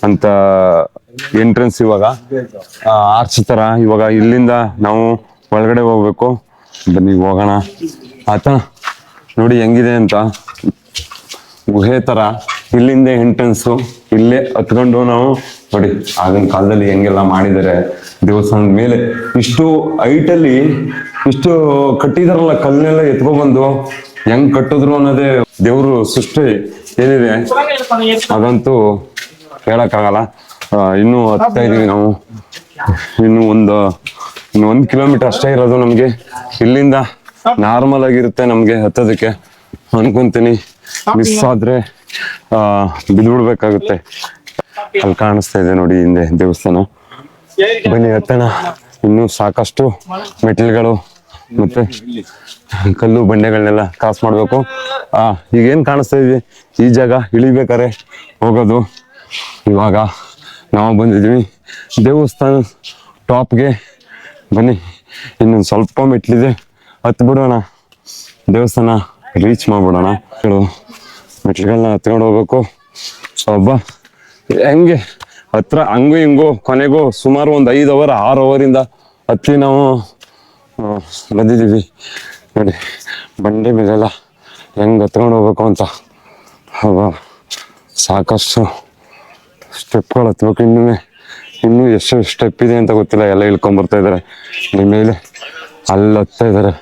ಅಂತ ಎಂಟ್ರೆನ್ಸ್ ಇವಾಗ. ಆರ್ಚ್ ತರ. ಇವಾಗ ಇಲ್ಲಿಂದ ನಾವು ಒಳಗಡೆ ಹೋಗ್ಬೇಕು. ಬನ್ನಿ, ಹೋಗೋಣ. ಆತ ನೋಡಿ, ಹೆಂಗಿದೆ ಅಂತ. ಗುಹೆ ತರ ಇಲ್ಲಿಂದ ಎಂಟ್ರೆನ್ಸು ಇಲ್ಲೇ ಹತ್ಕೊಂಡು ನಾವು ನೋಡಿ, ಆಗಿನ ಕಾಲದಲ್ಲಿ ಹೆಂಗೆಲ್ಲ ಮಾಡಿದ್ದಾರೆ ದೇವಸ್ಥಾನದ ಮೇಲೆ. ಇಷ್ಟು ಹೈಟ್ ಅಲ್ಲಿ ಇಷ್ಟು ಕಟ್ಟಿದಾರಲ್ಲ ಕಲ್ಲನ್ನೆಲ್ಲ ಎತ್ಕೊಬಂದು ಹೆಂಗ್ ಕಟ್ಟಿದ್ರು ಅನ್ನೋದೇ ದೇವ್ರು ಸೃಷ್ಟಿ ಏನಿದೆ? ಅದಂತೂ ಹೇಳಕ್ಕಾಗಲ್ಲ. ಇನ್ನೂ ಹತ್ತಾ ಇದೀವಿ ನಾವು. ಇನ್ನು ಒಂದು, ಇನ್ನು ಒಂದ್ ಕಿಲೋಮೀಟರ್ ಅಷ್ಟೇ ಇರೋದು ನಮ್ಗೆ. ಇಲ್ಲಿಂದ ನಾರ್ಮಲ್ ಆಗಿರುತ್ತೆ ನಮ್ಗೆ ಹತ್ತೋದಕ್ಕೆ. ಅನ್ಕೊಂತೀನಿ. ಮಿಸ್ ಆದ್ರೆ ಆ ಬಿದ್ಬಿಡ್ಬೇಕಾಗುತ್ತೆ. ಅಲ್ಲಿ ಕಾಣಿಸ್ತಾ ಇದೆ ನೋಡಿ ಹಿಂದೆ ದೇವಸ್ಥಾನ. ಬನ್ನಿ ಹತ್ತಣ ಇನ್ನೂ ಸಾಕಷ್ಟು ಮೆಟ್ಟಿಲುಗಳು ಮತ್ತೆ ಕಲ್ಲು ಬಂಡೆಗಳನ್ನೆಲ್ಲ ಕ್ರಾಸ್ ಮಾಡ್ಬೇಕು. ಆ ಈಗ ಏನ್ ಕಾಣಿಸ್ತಾ ಇದೆ? ಈ ಜಾಗ ಇಳಿಬೇಕಾರೆ ಹೋಗೋದು. ಇವಾಗ ನಾವು ಬಂದಿದ್ವಿ ದೇವಸ್ಥಾನ ಟಾಪ್ಗೆ ಬನ್ನಿ ಇನ್ನೊಂದು ಸ್ವಲ್ಪ ಮೆಟ್ಲಿದೆ ಹತ್ತು ಬಿಡೋಣ. ದೇವಸ್ಥಾನ ರೀಚ್ ಮಾಡ್ಬಿಡೋಣ. ಮೆಟ್ಲುಗಳನ್ನ ಹತ್ಕೊಂಡು ಹೋಗ್ಬೇಕು. ಒಬ್ಬ ಹೆಂಗೆ? ಹತ್ರ ಹಂಗು ಹಿಂಗು, ಕೊನೆಗೂ ಸುಮಾರು ಒಂದು ಐದು ಅವರ್ ಆರು ಅವರಿಂದ ಹತ್ತಿ ನಾವು ಬಂದಿದ್ದೀವಿ. ನೋಡಿ, ಬಂಡೆ ಮೇಲೆಲ್ಲ ಹೆಂಗೆ ಹತ್ಕೊಂಡು ಹೋಗ್ಬೇಕು ಅಂತ. ಅವ ಸಾಕಷ್ಟು ಸ್ಟೆಪ್ಗಳು ಹತ್ಬೇಕು. ಇನ್ನೂ ಇನ್ನೂ ಎಷ್ಟು ಸ್ಟೆಪ್ ಇದೆ ಅಂತ ಗೊತ್ತಿಲ್ಲ. ಎಲ್ಲ ಇಳ್ಕೊಂಡ್ ಬರ್ತಾ ಇದಾರೆ ನಿಮ್ಮ ಮೇಲೆ, ಅಲ್ಲಿ ಹತ್ತಾ ಇದಾರೆ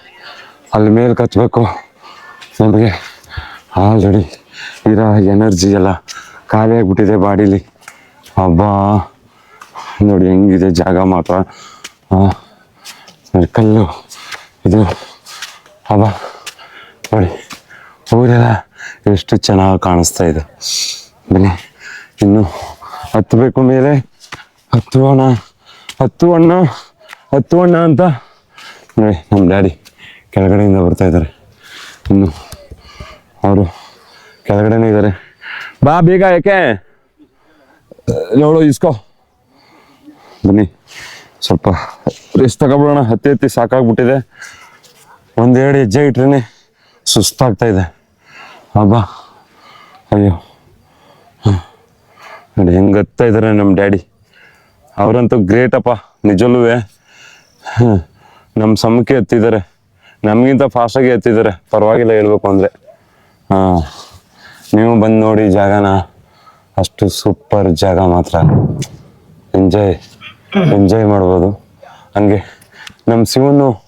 ಅಲ್ಲಿ ಮೇಲೆ ಕತ್ಬೇಕು. ನಮಗೆ ಆಲ್ರೆಡಿ ಇರೋ ಎನರ್ಜಿ ಎಲ್ಲ ಖಾಲಿ ಆಗಿಬಿಟ್ಟಿದೆ ಬಾಡಿಲಿ. ನೋಡಿ ಹೆಂಗಿದೆ ಜಾಗ ಮಾತ್ರ. ಕಲ್ಲು ಇದು ಹಬ್ಬ ನೋಡಿ, ಊರೆಲ್ಲ ಎಷ್ಟು ಚೆನ್ನಾಗಿ ಕಾಣಿಸ್ತಾ ಇದೆ. ಬನ್ನಿ, ಇನ್ನು ಹತ್ತಬೇಕು ಮೇಲೆ. ಹತ್ತುವಣ ಹತ್ತು ಅಣ್ಣ ಅಂತ. ನೋಡಿ ನಮ್ಮ ಡ್ಯಾಡಿ ಕೆಳಗಡೆಯಿಂದ ಬರ್ತಾ ಇದ್ದಾರೆ. ಇನ್ನು ಅವರು ಕೆಳಗಡೆನೇ ಇದ್ದಾರೆ ಬಾ ಬೇಗ ಯಾಕೆ ನೋಡು, ಇಸ್ಕೋ. ಬನ್ನಿ. ಸ್ವಲ್ಪ ರೆಸ್ಟ್ ತಗೊಬಿಡೋಣ. ಹತ್ತಿ ಹತ್ತಿ ಸಾಕಾಗ್ಬಿಟ್ಟಿದೆ. ಒಂದೆರಡು ಹೆಜ್ಜೆ ಇಟ್ರೇನೆ ಸುಸ್ತಾಗ್ತಾ ಇದೆ. ಅಬ್ಬಾ ಅಯ್ಯೋ. ನೋಡಿ, ಹೆಂಗ್ ಹತ್ತಾ ಇದಾರೆ ನಮ್ಮ ಡ್ಯಾಡಿ. ಅವರಂತೂ ಗ್ರೇಟ್ ಅಪ್ಪ, ನಿಜಲ್ಲೂ. ನಮ್ಮ ಸಮಕ್ಕೆ ಎತ್ತಿದ್ದಾರೆ ನಮಗಿಂತ ಫಾಸ್ಟಾಗಿ ಎತ್ತಿದ್ದಾರೆ ಪರವಾಗಿಲ್ಲ ಹೇಳ್ಬೇಕು ಅಂದ್ರೆ. ಹಾ. ನೀವು ಬಂದು ನೋಡಿ ಜಾಗನ. ಅಷ್ಟು ಸೂಪರ್ ಜಾಗ ಮಾತ್ರ. ಎಂಜಾಯ್ ಎಂಜಾಯ್ ಮಾಡ್ಬೋದು. ಹಂಗೆ ನಮ್ಮ ಶಿವನು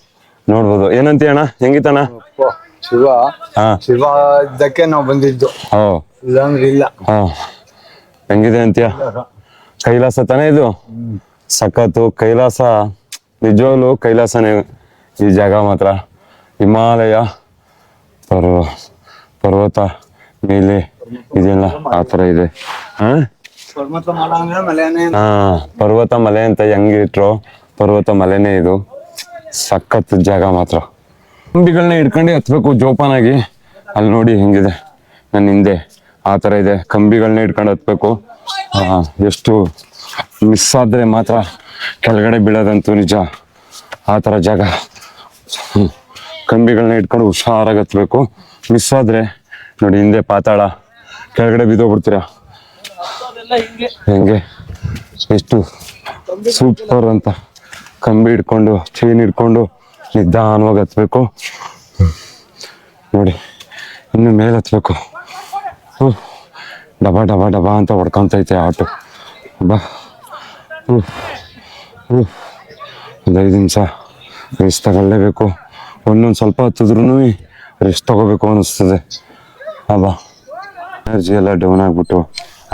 ನೋಡ್ಬೋದು. ಏನಂತೀಯ ಅಣ್ಣ? ಹೆಂಗಿತ್ತಣ್ಣ? ಶಿವ. ಶಿವ ಇದಕ್ಕೆ ನಾವು ಬಂದಿದ್ದು. ಇಲ್ಲ. ಹಾ. ಹೆಂಗಿದೆ ಅಂತೀಯ? ಕೈಲಾಸ ತಾನೇ ಇದು? ಸಖತ್ತು ಕೈಲಾಸ. ನಿಜವಾಗ್ಲು ಕೈಲಾಸನೇ ಈ ಜಾಗ ಮಾತ್ರ. ಹಿಮಾಲಯ. ಪರ್ವ. ಪರ್ವತ ಮೇಲೆ ಇದೆಲ್ಲ ಆ ಥರ ಇದೆ. ಹಾ? ಪರ್ವತ ಹಾ ಮಲೆ ಅಂತ ಹೆಂಗಿಟ್ರು ಪರ್ವತ ಮಲೆನೇ ಇದು. ಸಖತ್ ಜಾಗ ಮಾತ್ರ. ಕಂಬಿಗಳನ್ನ ಹಿಡ್ಕೊಂಡು ಹತ್ಬೇಕು ಜೋಪಾನಾಗಿ. ಅಲ್ಲಿ ನೋಡಿ ಹೆಂಗಿದೆ. ನನ್ನ ಹಿಂದೆ ಆ ಥರ ಇದೆ. ಕಂಬಿಗಳನ್ನ ಇಟ್ಕೊಂಡು ಹತ್ಬೇಕು ಹಾ ಎಷ್ಟು ಮಿಸ್ ಆದ್ರೆ ಮಾತ್ರ ಕೆಳಗಡೆ ಬೀಳೋದಂತೂ ನಿಜ. ಆ ಥರ ಜಾಗ. ಕಂಬಿಗಳನ್ನ ಇಟ್ಕೊಂಡು ಹುಷಾರಾಗಿ ಹತ್ಬೇಕು ಮಿಸ್ ಆದ್ರೆ ನೋಡಿ, ಹಿಂದೆ ಪಾತಾಳ, ಕೆಳಗಡೆ ಬಿದ್ದೋಗ್ಬಿಡ್ತೀರಾ ಹೆಂಗೆ? ಎಷ್ಟು ಸೂಪರ್ ಅಂತ. ಕಂಬಿ ಹಿಡ್ಕೊಂಡು, ಚೈನ್ ಹಿಡ್ಕೊಂಡು ನಿಧಾನವಾಗಿ ಹತ್ಬೇಕು. ನೋಡಿ, ಇನ್ನು ಮೇಲೆ ಹತ್ಬೇಕು. ಡಬಾ, ಡಬ ಡಬ ಅಂತ ಹೊಡ್ಕೊಂತೈತೆ ಆಟೋ. ಬಾ. ಹ್ಞೂ ಹ್ಞೂ ಒಂದು ಐದು ನಿಮಿಷ ಮಿಸ್ ತಗೊಳ್ಳೇಬೇಕು. ಒಂದೊಂದು ಸ್ವಲ್ಪ ಹತ್ತಿದ್ರು ರೆಸ್ಟ್ ತಗೋಬೇಕು ಅನಿಸ್ತದೆ. ಅಲ್ವಾ ಎನರ್ಜಿ ಎಲ್ಲ ಡೌನ್ ಆಗಿಬಿಟ್ಟು.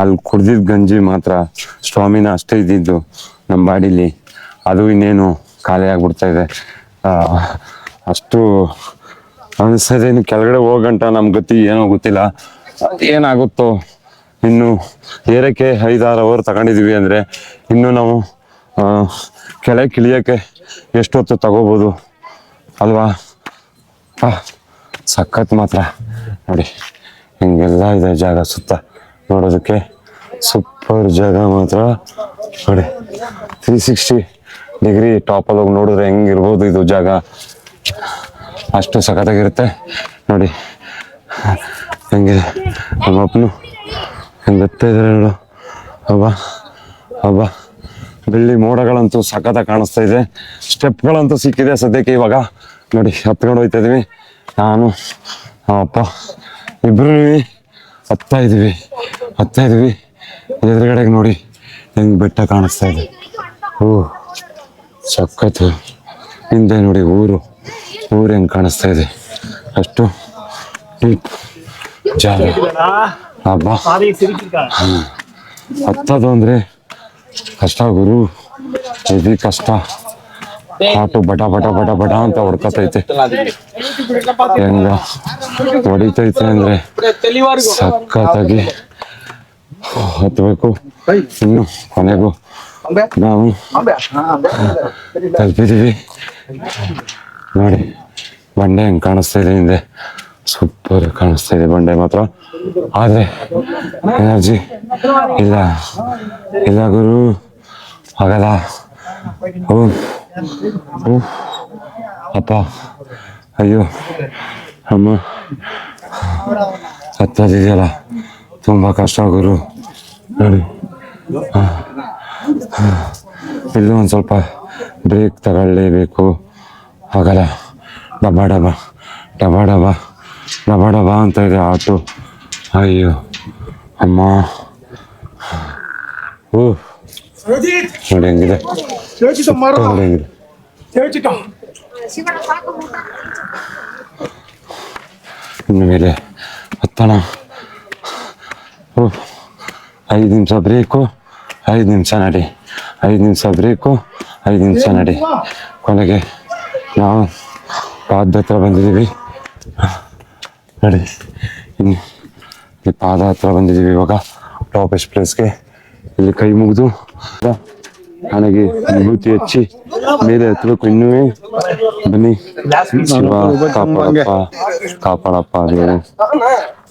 ಅಲ್ಲಿ ಕುಡ್ದಿದ್ದ ಗಂಜಿ ಮಾತ್ರ ಸ್ಟಾಮಿನ ಅಷ್ಟೇ ಇದ್ದಿದ್ದು ನಮ್ಮ ಬಾಡಿಲಿ. ಅದು ಇನ್ನೇನು ಖಾಲಿ ಆಗ್ಬಿಡ್ತಾ ಇದೆ. ಅಷ್ಟು ಅನಿಸ್ತದೆ ಇನ್ನು ಕೆಳಗಡೆ ಹೋಗಂಟ ನಮ್ಮ ಗತಿ ಏನೋ ಗೊತ್ತಿಲ್ಲ. ಏನಾಗುತ್ತೋ. ಇನ್ನು ಏರಕ್ಕೆ ಐದಾರು ಅವರ್ ತಗೊಂಡಿದ್ದೀವಿ ಅಂದರೆ ಇನ್ನು ನಾವು ಕೆಳಗೆ ಇಳಿಯೋಕ್ಕೆ ಎಷ್ಟೊತ್ತು ತಗೋಬೋದು. ಅಲ್ವಾ? ಸಖತ್ ಮಾತ್ರ. ನೋಡಿ, ಹಿಂಗೆಲ್ಲ ಇದೆ ಜಾಗ ಸುತ್ತ. ನೋಡೋದಕ್ಕೆ ಸೂಪರ್ ಜಾಗ ಮಾತ್ರ. ನೋಡಿ ತ್ರೀ ಸಿಕ್ಸ್ಟಿ ಡಿಗ್ರಿ ಟಾಪಲ್ಲಿ ಹೋಗಿ ನೋಡಿದ್ರೆ ಹೆಂಗಿರ್ಬೋದು ಇದು ಜಾಗ. ಅಷ್ಟು ಸಖತ್ತಾಗಿರುತ್ತೆ. ನೋಡಿ ಹೆಂಗಿದೆ ನಮ್ಮ ಅಪ್ಪನು ಹೆಂಗೆ ಇದ್ರೆ ನೋಡು ಹಬ್ಬ ಹಬ್ಬ ಬೆಳ್ಳಿ ಮೋಡಗಳಂತೂ ಸಖತ್ತಾಗಿ ಕಾಣಿಸ್ತಾ ಇದೆ. ಸ್ಟೆಪ್ಗಳಂತೂ ಸಿಕ್ಕಿದೆ ಸದ್ಯಕ್ಕೆ ಇವಾಗ. ನೋಡಿ, ಹತ್ಕೊಂಡು ಹೋಗ್ತಾ ಇದೀವಿ. ನಾನು, ನಮ್ಮ ಅಪ್ಪ, ಇಬ್ರು ಹತ್ತಾ ಇದೀವಿ ಹತ್ತಾ ಇದೀವಿ ಎದುರುಗಡೆಗೆ ನೋಡಿ ಹೆಂಗ್ ಬೆಟ್ಟ ಕಾಣಿಸ್ತಾ ಇದೆ. ಓ ಸಕ್ಕತ್ತು ಹಿಂದೆ ನೋಡಿ ಊರು ಊರು ಹೆಂಗ್ ಕಾಣಿಸ್ತಾ ಇದೆ. ಅಷ್ಟು ಜಾಗ. ಹಬ್ಬ ಹತ್ತದು ಅಂದ್ರೆ ಕಷ್ಟ ಗುರು. ಇದು ಕಷ್ಟ? ಆಟೋ ಬಟ ಬಟ ಬಟ ಬಟ ಅಂತ ಹೊಡ್ಕತೈತೆ. ಹೆಂಗ ಹೊಡಿತೈತೆ ಅಂದ್ರೆ ಸಖತ್ತಾಗಿ ಹತ್ಬೇಕು. ಇನ್ನು ಕೊನೆಗೂ ನಾವು ತಲುಪಿದೀವಿ ನೋಡಿ, ಬಂಡೆ ಹೆಂಗ್ ಕಾಣಿಸ್ತಾ ಇದೆ ಹಿಂದೆ. ಸೂಪರ್ ಕಾಣಿಸ್ತಾ ಇದೆ ಬಂಡೆ ಮಾತ್ರ. ಆದ್ರೆ ಎನರ್ಜಿ ಇಲ್ಲ. ಇಲ್ಲ ಗುರು. ಆಗಲ್ಲ. ಓ ಓ ಅಪ್ಪ. ಅಯ್ಯೋ ಅಮ್ಮ. ಹತ್ತದಿದೆಯಲ್ಲ ತುಂಬ ಕಷ್ಟ ಗುರು. ನೋಡಿ. ಇಲ್ಲೂ ಒಂದು ಸ್ವಲ್ಪ ಬ್ರೇಕ್ ತಗೊಳ್ಳೇಬೇಕು. ಆಗಲ್ಲ ಡಬ ಡಬ. ಡಬ ಡಬ. ಡಬ ಡಬ ಅಂತ ಇದೆ ಆಟೋ. ಅಯ್ಯೋ ಅಮ್ಮ. ಓ ನೋಡಿ ಹೆಂಗಿದೆ. ನೋಡಿ ಹೆಂಗಿದೆ ಮೇಲೆ ಹತ್ತಣ. ಐದು ನಿಮಿಷ ಬ್ರೇಕು, ಐದು ನಿಮಿಷ ನಡಿ, ಐದು ನಿಮಿಷ ಬ್ರೇಕು, ಐದು ನಿಮಿಷ ನಡಿ. ಕೊನೆಗೆ ನಾವು ಪಾದ ಹತ್ರ ಬಂದಿದ್ದೀವಿ. ನಡಿ. ಇನ್ನು ಈ ಪಾದ ಹತ್ರ ಬಂದಿದ್ದೀವಿ ಇವಾಗ. ಟಾಪೆಸ್ಟ್ ಪ್ಲೇಸ್ಗೆ ಇಲ್ಲಿ ಕೈ ಮುಗಿದು. ನನಗೆ ವಿಭೂತಿ ಹಚ್ಚಿ ಮೇಲೆ ಹತ್ಬೇಕು ಇನ್ನೂ ಬನ್ನಿ. ಕಾಪಾಡಪ್ಪ ಕಾಪಾಡಪ್ಪ ದೇವರು.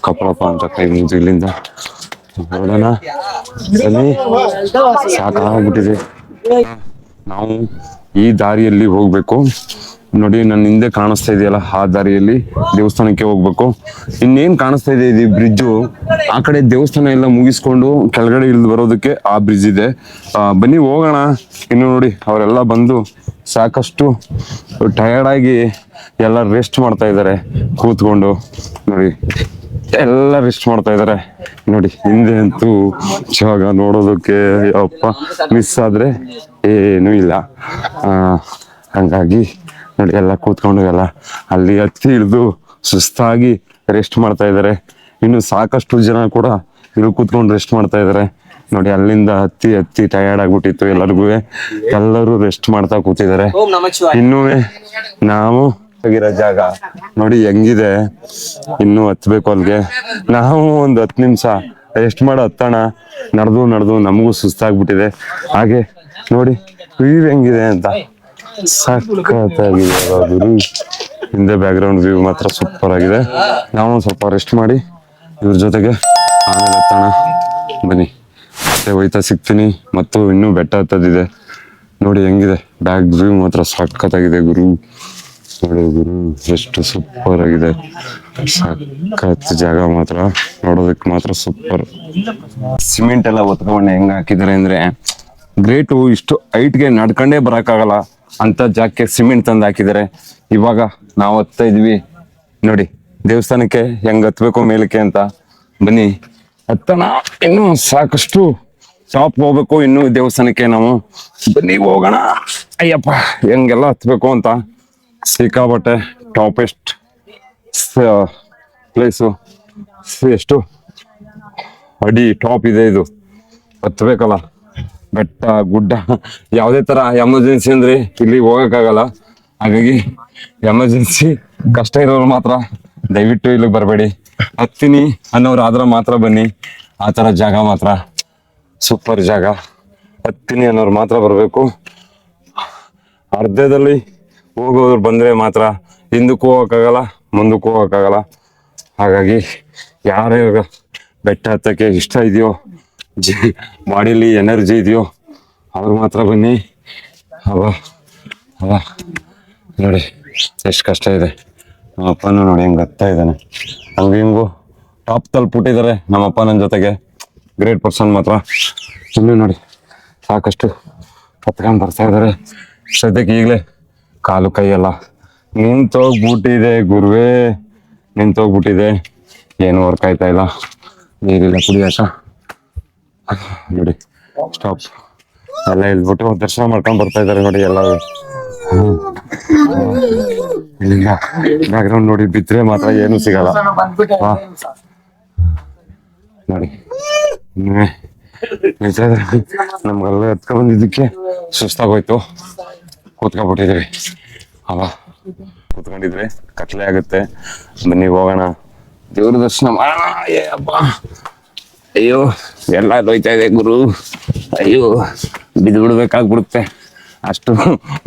ಕಾಪಾಡಪ್ಪ ಅಂತ ಕೈ ಮುಗಿದು ಇಲ್ಲಿಂದ ಬನ್ನಿ. ಸಾಕಾಗ್ಬಿಟ್ಟಿದೆ. ನಾವು ಈ ದಾರಿಯಲ್ಲಿ ಹೋಗ್ಬೇಕು. ನೋಡಿ, ನನ್ನ ಹಿಂದೆ ಕಾಣಿಸ್ತಾ ಇದೆಯಲ್ಲ, ಆ ದಾರಿಯಲ್ಲಿ ದೇವಸ್ಥಾನಕ್ಕೆ ಹೋಗ್ಬೇಕು. ಇನ್ನೇನ್ ಕಾಣಿಸ್ತಾ ಇದೆ ಇದು ಬ್ರಿಡ್ಜು ಆ ಕಡೆ ದೇವಸ್ಥಾನ ಎಲ್ಲ ಮುಗಿಸ್ಕೊಂಡು ಕೆಳಗಡೆ ಇಳಿದು ಬರೋದಕ್ಕೆ ಆ ಬ್ರಿಡ್ಜ್ ಇದೆ. ಬನ್ನಿ, ಹೋಗೋಣ. ಇನ್ನು ನೋಡಿ, ಅವರೆಲ್ಲ ಬಂದು ಸಾಕಷ್ಟು ಟಯರ್ಡ್ ಆಗಿ ಎಲ್ಲ ರೆಸ್ಟ್ ಮಾಡ್ತಾ ಇದ್ದಾರೆ, ಕೂತ್ಕೊಂಡು. ನೋಡಿ, ಎಲ್ಲ ರೆಸ್ಟ್ ಮಾಡ್ತಾ ಇದ್ದಾರೆ. ನೋಡಿ, ಹಿಂದೆ ಅಂತೂ ಜಾಗ ನೋಡೋದಕ್ಕೆ ಅಪ್ಪ ಮಿಸ್ ಆದ್ರೆ ಏನೂ ಇಲ್ಲ. ಹಂಗಾಗಿ ನೋಡಿ ಎಲ್ಲ ಕೂತ್ಕೊಂಡು ಎಲ್ಲ ಅಲ್ಲಿ ಹತ್ತಿ ಹಿಡಿದು ಸುಸ್ತಾಗಿ ರೆಸ್ಟ್ ಮಾಡ್ತಾ ಇದ್ದಾರೆ. ಇನ್ನು ಸಾಕಷ್ಟು ಜನ ಕೂಡ ಇಲ್ಲಿ ಕೂತ್ಕೊಂಡು ರೆಸ್ಟ್ ಮಾಡ್ತಾ ಇದ್ದಾರೆ. ನೋಡಿ ಅಲ್ಲಿಂದ ಹತ್ತಿ ಹತ್ತಿ ಟಯರ್ಡ್ ಆಗ್ಬಿಟ್ಟಿತ್ತು ಎಲ್ಲರಿಗೂ. ಎಲ್ಲರೂ ರೆಸ್ಟ್ ಮಾಡ್ತಾ ಕೂತಿದ್ದಾರೆ. ಇನ್ನೂ ನಾವು ಹೋಗಿರೋ ಜಾಗ ನೋಡಿ ಹೆಂಗಿದೆ? ಇನ್ನು ಹತ್ಬೇಕು ಅಲ್ಲಿಗೆ ನಾವು ಒಂದು ಹತ್ತು ನಿಮಿಷ ರೆಸ್ಟ್ ಮಾಡಿ ಹತ್ತೋಣ. ನಡೆದು ನಡೆದು ನಮಗೂ ಸುಸ್ತಾಗ್ಬಿಟ್ಟಿದೆ. ಹಾಗೆ ನೋಡಿ ವ್ಯೂ ಹೆಂಗಿದೆ ಅಂತ. ಸಖತ್ತಾಗಿದೆ ಗುರು ಹಿಂದೆ ಬ್ಯಾಕ್ ಗ್ರೌಂಡ್ ವ್ಯೂ ಮಾತ್ರ ಸೂಪರ್ ಆಗಿದೆ. ನಾವು ಸ್ವಲ್ಪ ರೆಸ್ಟ್ ಮಾಡಿ ಇವ್ರ ಜೊತೆಗೆ ಆಮೇಲೆ ಹತ್ತೋಣ. ಬನ್ನಿ. ಮತ್ತೆ ಹೋಯ್ತಾ ಸಿಗ್ತೀನಿ. ಮತ್ತು ಇನ್ನೂ ಬೆಟ್ಟ ಹತ್ತದಿದೆ. ನೋಡಿ ಹೆಂಗಿದೆ. ಬ್ಯಾಕ್ ವ್ಯೂ ಮಾತ್ರ ಸಖತ್ತಾಗಿದೆ ಗುರು. ನೋಡಿ ಗುರು, ಎಷ್ಟು ಸೂಪರ್ ಆಗಿದೆ. ಸಖತ್ ಜಾಗ ಮಾತ್ರ. ನೋಡೋದಕ್ಕೆ ಮಾತ್ರ ಸೂಪರ್ ಸಿಮೆಂಟ್ ಎಲ್ಲ ಒತ್ಕೊಂಡು ಹೆಂಗ್ ಹಾಕಿದ್ದಾರೆ ಅಂದ್ರೆ ಗ್ರೇಟು ಇಷ್ಟು ಹೈಟ್ಗೆ ನಡ್ಕೊಂಡೇ ಬರೋಕ್ಕಾಗಲ್ಲ ಅಂತ ಜಾಗಕ್ಕೆ ಸಿಮೆಂಟ್ ತಂದು ಹಾಕಿದ್ದಾರೆ. ಇವಾಗ ನಾವು ಹತ್ತಾ ಇದ್ವಿ ನೋಡಿ, ದೇವಸ್ಥಾನಕ್ಕೆ ಹೆಂಗ್ ಹತ್ಬೇಕು, ಮೇಲಕ್ಕೆ ಅಂತ. ಬನ್ನಿ. ಹತ್ತಣ. ಇನ್ನು ಸಾಕಷ್ಟು ಟಾಪ್ ಹೋಗ್ಬೇಕು. ಇನ್ನು ದೇವಸ್ಥಾನಕ್ಕೆ ನಾವು. ಬನ್ನಿ, ಹೋಗೋಣ. ಅಯ್ಯಪ್ಪ, ಹೆಂಗೆಲ್ಲ ಹತ್ಬೇಕು ಅಂತ. ಸಿಕ್ಕಾಬಟ್ಟೆ ಟಾಪೆಸ್ಟ್ ಪ್ಲೇಸು ಎಷ್ಟು ಅಡಿ ಟಾಪ್ ಇದೆ ಇದು. ಹತ್ಬೇಕಲ್ಲ. ಬೆಟ್ಟ, ಗುಡ್ಡ, ಯಾವುದೇ ತರ ಎಮರ್ಜೆನ್ಸಿ ಅಂದ್ರೆ ಇಲ್ಲಿ ಹೋಗಕ್ಕಾಗಲ್ಲ. ಹಾಗಾಗಿ ಎಮರ್ಜೆನ್ಸಿ ಕಷ್ಟ ಇರೋರು ಮಾತ್ರ ದಯವಿಟ್ಟು ಇಲ್ಲಿಗೆ ಬರಬೇಡಿ. ಹತ್ತೀನಿ ಅನ್ನೋರು ಆದ್ರ ಮಾತ್ರ ಬನ್ನಿ. ಆ ತರ ಜಾಗ ಮಾತ್ರ ಸೂಪರ್ ಜಾಗ. ಹತ್ತೀನಿ ಅನ್ನೋರು ಮಾತ್ರ ಬರಬೇಕು. ಅರ್ಧದಲ್ಲಿ ಹೋಗೋರು ಬಂದ್ರೆ ಮಾತ್ರ ಹಿಂದಕ್ಕೂ ಹೋಗೋಕ್ಕಾಗಲ್ಲ, ಮುಂದಕ್ಕೂ ಹೋಗೋಕ್ಕಾಗಲ್ಲ. ಹಾಗಾಗಿ ಯಾರ್ಯಾರು ಬೆಟ್ಟ ಹತ್ತಕ್ಕೆ ಇಷ್ಟ ಇದೆಯೋ ಜಿ ಬಾಡಿಲಿ ಎನರ್ಜಿ ಇದೆಯೋ, ಅವ್ರು ಮಾತ್ರ ಬನ್ನಿ. ಅವ ಅವ. ನೋಡಿ, ಎಷ್ಟು ಕಷ್ಟ ಇದೆ. ನಮ್ಮ ಅಪ್ಪನೂ ನೋಡಿ ಹೆಂಗೆ ಹತ್ತಾ ಇದ್ದಾನೆ. ಹಂಗೆ ಹಿಂಗು ಟಾಪ್ ತಲುಪಿಟ್ಟಿದ್ದಾರೆ ನಮ್ಮ ಅಪ್ಪ ಜೊತೆಗೆ. ಗ್ರೇಟ್ ಪರ್ಸನ್ ಮಾತ್ರ. ಇನ್ನು ನೋಡಿ, ಸಾಕಷ್ಟು ಹತ್ಕೊಂಡು ಬರ್ತಾ ಇದ್ದಾರೆ. ಸದ್ಯಕ್ಕೆ ಈಗಲೇ ಕಾಲು ಕೈ ಎಲ್ಲ ನಿಂತೋಗ್ಬಿಟ್ಟಿದೆ ಗುರುವೇ. ನಿಂತೋಗ್ಬಿಟ್ಟಿದೆ. ಏನು ವರ್ಕ್ ಆಯ್ತಾ ಇಲ್ಲ. ನೀರಿಲ್ಲ ಕುಡಿಯಾಕ. ನೋಡಿ ಸ್ಟಾಪ್ ಎಲ್ಲ ಹೇಳ್ಬಿಟ್ಟು ದರ್ಶನ ಮಾಡ್ಕೊಂಡ್ ಬರ್ತಾ ಇದಾರೆ ನೋಡಿ ಎಲ್ಲ ಇಲ್ಲಿಂದ ಬ್ಯಾಕ್ಗ್ರೌಂಡ್ ನೋಡಿ ಬಿದ್ರೆ ಮಾತ್ರ ಏನು ಸಿಗಲ್ಲ. ನೋಡಿ. ನಮ್ಗೆಲ್ಲ ಎತ್ಕೊಂಡ್ ಬಂದಿದ್ದಕ್ಕೆ ಸುಸ್ತಾಗೋಯ್ತು. ಕೂತ್ಕೊಂಡ್ಬಿಟ್ಟಿದೀವಿ ಅಲ್ಲ, ಕೂತ್ಕೊಂಡಿದ್ರೆ ಕತ್ಲೆ ಆಗುತ್ತೆ. ಬನ್ನಿ, ಹೋಗೋಣ. ದೇವ್ರ ದರ್ಶನ ಮಾಡೋಣ. ಏ, ಅಬ್ಬ. ಅಯ್ಯೋ, ಎಲ್ಲ ನೋಯ್ತಾ ಇದೆ ಗುರು. ಅಯ್ಯೋ, ಬಿದ್ದು ಬಿಡ್ಬೇಕಾಗ್ಬಿಡುತ್ತೆ. ಅಷ್ಟು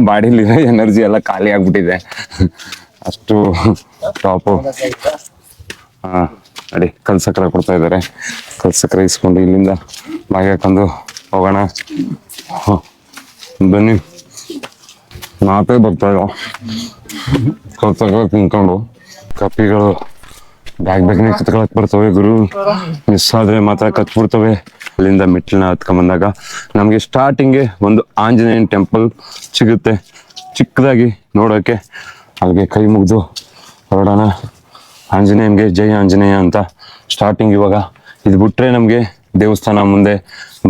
ಬಾಡಿಲಿರೋ ಎನರ್ಜಿ ಎಲ್ಲ ಖಾಲಿ ಆಗ್ಬಿಟ್ಟಿದೆ. ಅಷ್ಟು ಟಾಪು. ಹಾಂ ಕಲ್ ಸಕ್ಕರೆ ಕೊಡ್ತಾ ಇದ್ದಾರೆ. ಕಲ್ ಸಕ್ಕರೆ ಇಸ್ಕೊಂಡು ಇಲ್ಲಿಂದ ಹಾಕೊಂಡು ಹೋಗೋಣ. ಬನ್ನಿ. ಮಾತೇ ಬರ್ತಾ ಇಲ್ಲ ಕಲ್ ಸಕ್ಕರೆ ತಿನ್ಕೊಂಡು ಕಪ್ಪಿಗಳು ಬ್ಯಾಗ್ ಬ್ಯಾಗ್ನೇ ಕಿತ್ಕೊಳಕ್ ಬರ್ತವೆ ಗುರು. ಮಿಸ್ ಆದ್ರೆ ಮಾತ್ರ ಕತ್ಬಿಡ್ತವೆ ಅಲ್ಲಿಂದ ಮೆಟ್ಲನ್ನ ಹತ್ಕೊಂಡ್ ಬಂದಾಗ ನಮ್ಗೆ ಸ್ಟಾರ್ಟಿಂಗ್ಗೆ ಒಂದು ಆಂಜನೇಯನ್ ಟೆಂಪಲ್ ಸಿಗುತ್ತೆ. ಚಿಕ್ಕದಾಗಿ ನೋಡೋಕೆ. ಅಲ್ಲಿಗೆ ಕೈ ಮುಗಿದು ಹೊರಡೋಣ. ಆಂಜನೇಯನ್ಗೆ ಜೈ ಆಂಜನೇಯ ಅಂತ ಸ್ಟಾರ್ಟಿಂಗ್ ಇವಾಗ. ಇದು ಬಿಟ್ರೆ ನಮಗೆ ದೇವಸ್ಥಾನ ಮುಂದೆ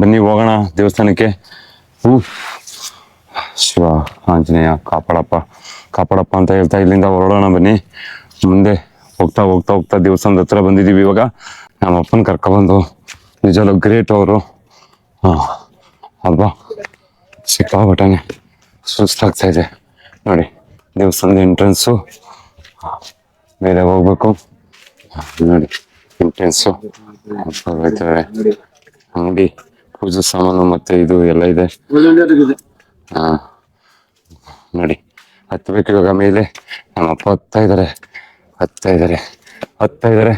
ಬನ್ನಿ, ಹೋಗೋಣ ದೇವಸ್ಥಾನಕ್ಕೆ. ಹೂ ಶಿವ, ಆಂಜನೇಯ, ಕಾಪಾಡಪ್ಪ ಕಾಪಾಡಪ್ಪ ಅಂತ ಹೇಳ್ತಾ ಇಲ್ಲಿಂದ ಹೊರಡೋಣ ಬನ್ನಿ. ಮುಂದೆ ಹೋಗ್ತಾ ಹೋಗ್ತಾ ಹೋಗ್ತಾ ದೇವಸ್ಥಾನದ ಹತ್ರ ಬಂದಿದ್ದೀವಿ ಇವಾಗ. ನಮ್ಮ ಅಪ್ಪನ ಕರ್ಕೊಬಂದು ನಿಜವಾಗ್ಲೂ ಗ್ರೇಟ್ ಅವರು. ಹಾಂ, ಅಲ್ವಾ? ಸಿಕ್ಕಾಬಟ್ಟನೆ ಸುಸ್ತಾಗ್ತಾ ಇದೆ. ನೋಡಿ, ದೇವಸ್ಥಾನದ ಎಂಟ್ರೆನ್ಸು ಬೇರೆ ಹೋಗ್ಬೇಕು. ನೋಡಿ ಎಂಟ್ರೆನ್ಸು ಹೋಗ್ತಾರೆ ಅಂಗಡಿ, ಪೂಜೆ ಸಾಮಾನು ಮತ್ತೆ ಇದು ಎಲ್ಲ ಇದೆ. ಹಾ, ನೋಡಿ, ಹತ್ಬೇಕು ಇವಾಗ ಮೇಲೆ. ನಮ್ಮ ಅಪ್ಪ ಹತ್ತಾ ಇದ್ದಾರೆ. ಹತ್ತಾ ಇದ್ದಾರೆ. ಹತ್ತಾ ಇದ್ದಾರೆ.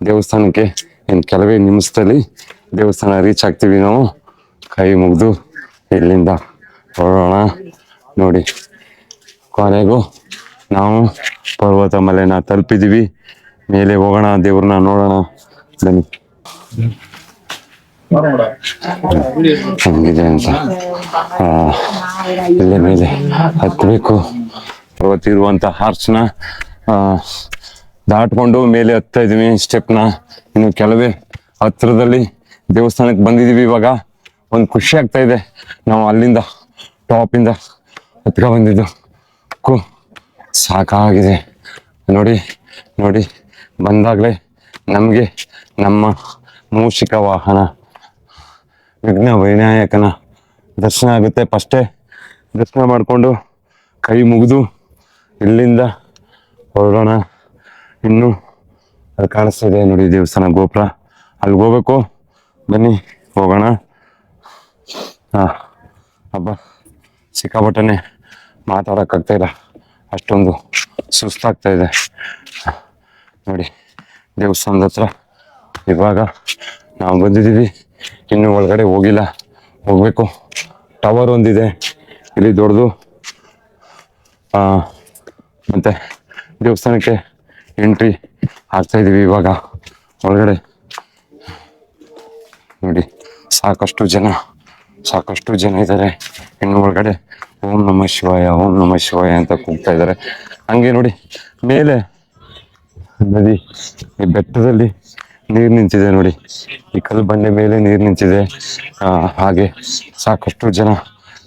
ದೇವಸ್ಥಾನಕ್ಕೆ ಇನ್ನು ಕೆಲವೇ ನಿಮಿಷದಲ್ಲಿ ದೇವಸ್ಥಾನ ರೀಚ್ ಆಗ್ತೀವಿ ನಾವು. ಕೈ ಮುಗಿದು ಇಲ್ಲಿಂದ ಹೊರಡೋಣ. ನೋಡಿ, ಕೊನೆಗೂ ನಾವು ಪರ್ವತ ಮಲೆನ ತಲುಪಿದೀವಿ ಮೇಲೆ ಹೋಗೋಣ, ದೇವ್ರನ್ನ ನೋಡೋಣ. ಬನ್ನಿ. ಹಂಗಿದೆ ಅಂತ. ಇಲ್ಲೇ ಮೇಲೆ ಹತ್ಬೇಕು. ಪರ್ವತ ಇರುವಂತ ಹಾರ್ಚ್ನ ದಾಟ್ಕೊಂಡು ಮೇಲೆ ಹತ್ತಾ ಇದೀವಿ ಸ್ಟೆಪ್ನ ಇನ್ನು ಕೆಲವೇ ಹತ್ರದಲ್ಲಿ ದೇವಸ್ಥಾನಕ್ಕೆ ಬಂದಿದೀವಿ ಇವಾಗ. ಒಂದು ಖುಷಿ ಆಗ್ತಾ ಇದೆ. ನಾವು ಅಲ್ಲಿಂದ ಟಾಪಿಂದ ಹತ್ಕ ಬಂದಿದ್ದು. ಕು, ಸಾಕಾಗಿದೆ. ನೋಡಿ ನೋಡಿ, ಬಂದಾಗಲೇ ನಮಗೆ ನಮ್ಮ ಮೂಷಿಕ ವಾಹನ, ವಿಘ್ನ ವಿನಾಯಕನ ದರ್ಶನ ಆಗುತ್ತೆ. ಫಸ್ಟೇ ದರ್ಶನ ಮಾಡಿಕೊಂಡು ಕೈ ಮುಗಿದು ಇಲ್ಲಿಂದ ಹೊರಡೋಣ. ಇನ್ನು ಕಾಣಿಸ್ತಾ ಇದೆ ನೋಡಿ ದೇವಸ್ಥಾನ ಗೋಪುರ. ಅಲ್ಲಿ ಹೋಗ್ಬೇಕು. ಬನ್ನಿ, ಹೋಗೋಣ. ಹಾ, ಹಬ್ಬ. ಸಿಕ್ಕಾಪಟ್ಟನೆ ಮಾತಾಡೋಕ್ಕಾಗ್ತಾ ಇಲ್ಲ. ಅಷ್ಟೊಂದು ಸುಸ್ತಾಗ್ತಾ ಇದೆ. ನೋಡಿ, ದೇವಸ್ಥಾನದ ಹತ್ರ ಇವಾಗ ನಾವು ಬಂದಿದ್ದೀವಿ. ಇನ್ನು ಒಳಗಡೆ ಹೋಗಿಲ್ಲ. ಹೋಗ್ಬೇಕು. ಟವರ್ ಒಂದಿದೆ. ಇಲ್ಲಿ ದೊಡ್ಡದು. ಮತ್ತೆ ದೇವಸ್ಥಾನಕ್ಕೆ ಎಂಟ್ರಿ ಆಗ್ತಾ ಇದೀವಿ ಇವಾಗ. ಒಳಗಡೆ. ನೋಡಿ, ಸಾಕಷ್ಟು ಜನ ಸಾಕಷ್ಟು ಜನ ಇದ್ದಾರೆ. ಇನ್ನು ಒಳಗಡೆ ಓಂ ನಮ ಶಿವಾಯ, ಓಂ ನಮ ಶಿವಾಯ ಅಂತ ಕೂಗ್ತಾ ಇದ್ದಾರೆ. ಹಂಗೆ ನೋಡಿ, ಮೇಲೆ ನದಿ, ಈ ಬೆಟ್ಟದಲ್ಲಿ ನೀರು ನಿಂತಿದೆ ನೋಡಿ. ಈ ಕಲ್ಲು ಬಂಡೆ ಮೇಲೆ ನೀರು ನಿಂತಿದೆ. ಹಾಗೆ ಸಾಕಷ್ಟು ಜನ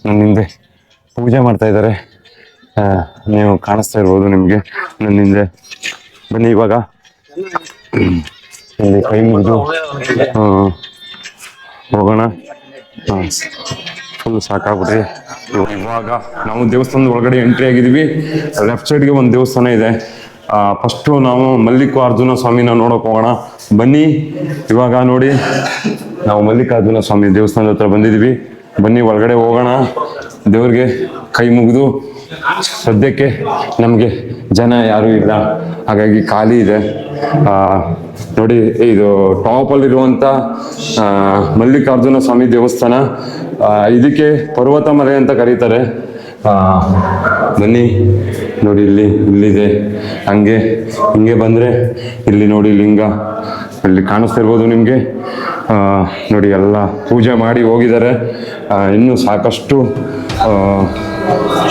ನನ್ನ ಹಿಂದೆ ಪೂಜೆ ಮಾಡ್ತಾ ಇದ್ದಾರೆ. ನೀವು ಕಾಣಿಸ್ತಾ ಇರ್ಬೋದು ನಿಮಗೆ. ನನ್ನ ಹಿಂದೆ ಬನ್ನಿ ಇವಾಗ. ಇಲ್ಲಿ ಕೈ ಮುಗಿದು. ಹೋಗೋಣ. ಫುಲ್ ಸಾಕಾಗ್ಬಿಟ್ರಿ. ಇವಾಗ ನಾವು ದೇವಸ್ಥಾನದ ಒಳಗಡೆ ಎಂಟ್ರಿ ಆಗಿದ್ದೀವಿ. ಲೆಫ್ಟ್ ಸೈಡ್ಗೆ ಒಂದು ದೇವಸ್ಥಾನ ಇದೆ. ಫಸ್ಟು ನಾವು ಮಲ್ಲಿಕಾರ್ಜುನ ಸ್ವಾಮಿನ ನೋಡೋಕೆ ಹೋಗೋಣ. ಬನ್ನಿ. ಇವಾಗ ನೋಡಿ. ನಾವು ಮಲ್ಲಿಕಾರ್ಜುನ ಸ್ವಾಮಿ ದೇವಸ್ಥಾನದ ಹತ್ರ ಬಂದಿದ್ದೀವಿ. ಬನ್ನಿ, ಒಳಗಡೆ ಹೋಗೋಣ. ದೇವ್ರಿಗೆ ಕೈ ಮುಗಿದು. ಸದ್ಯಕ್ಕೆ ನಮಗೆ ಜನ ಯಾರೂ ಇಲ್ಲ. ಹಾಗಾಗಿ ಖಾಲಿ ಇದೆ. ನೋಡಿ, ಇದು ಟಾಪಲ್ಲಿರುವಂಥ ಮಲ್ಲಿಕಾರ್ಜುನ ಸ್ವಾಮಿ ದೇವಸ್ಥಾನ. ಇದಕ್ಕೆ ಪರ್ವತ ಮಲೆ ಅಂತ ಕರೀತಾರೆ. ಬನ್ನಿ, ನೋಡಿ ಇಲ್ಲಿ, ಇಲ್ಲಿದೆ. ಹಂಗೆ, ಹಿಂಗೆ ಬಂದರೆ ಇಲ್ಲಿ ನೋಡಿ ಲಿಂಗ. ಇಲ್ಲಿ ಕಾಣಿಸ್ತಿರ್ಬೋದು ನಿಮಗೆ. ನೋಡಿ, ಎಲ್ಲ ಪೂಜೆ ಮಾಡಿ ಹೋಗಿದ್ದಾರೆ. ಇನ್ನೂ ಸಾಕಷ್ಟು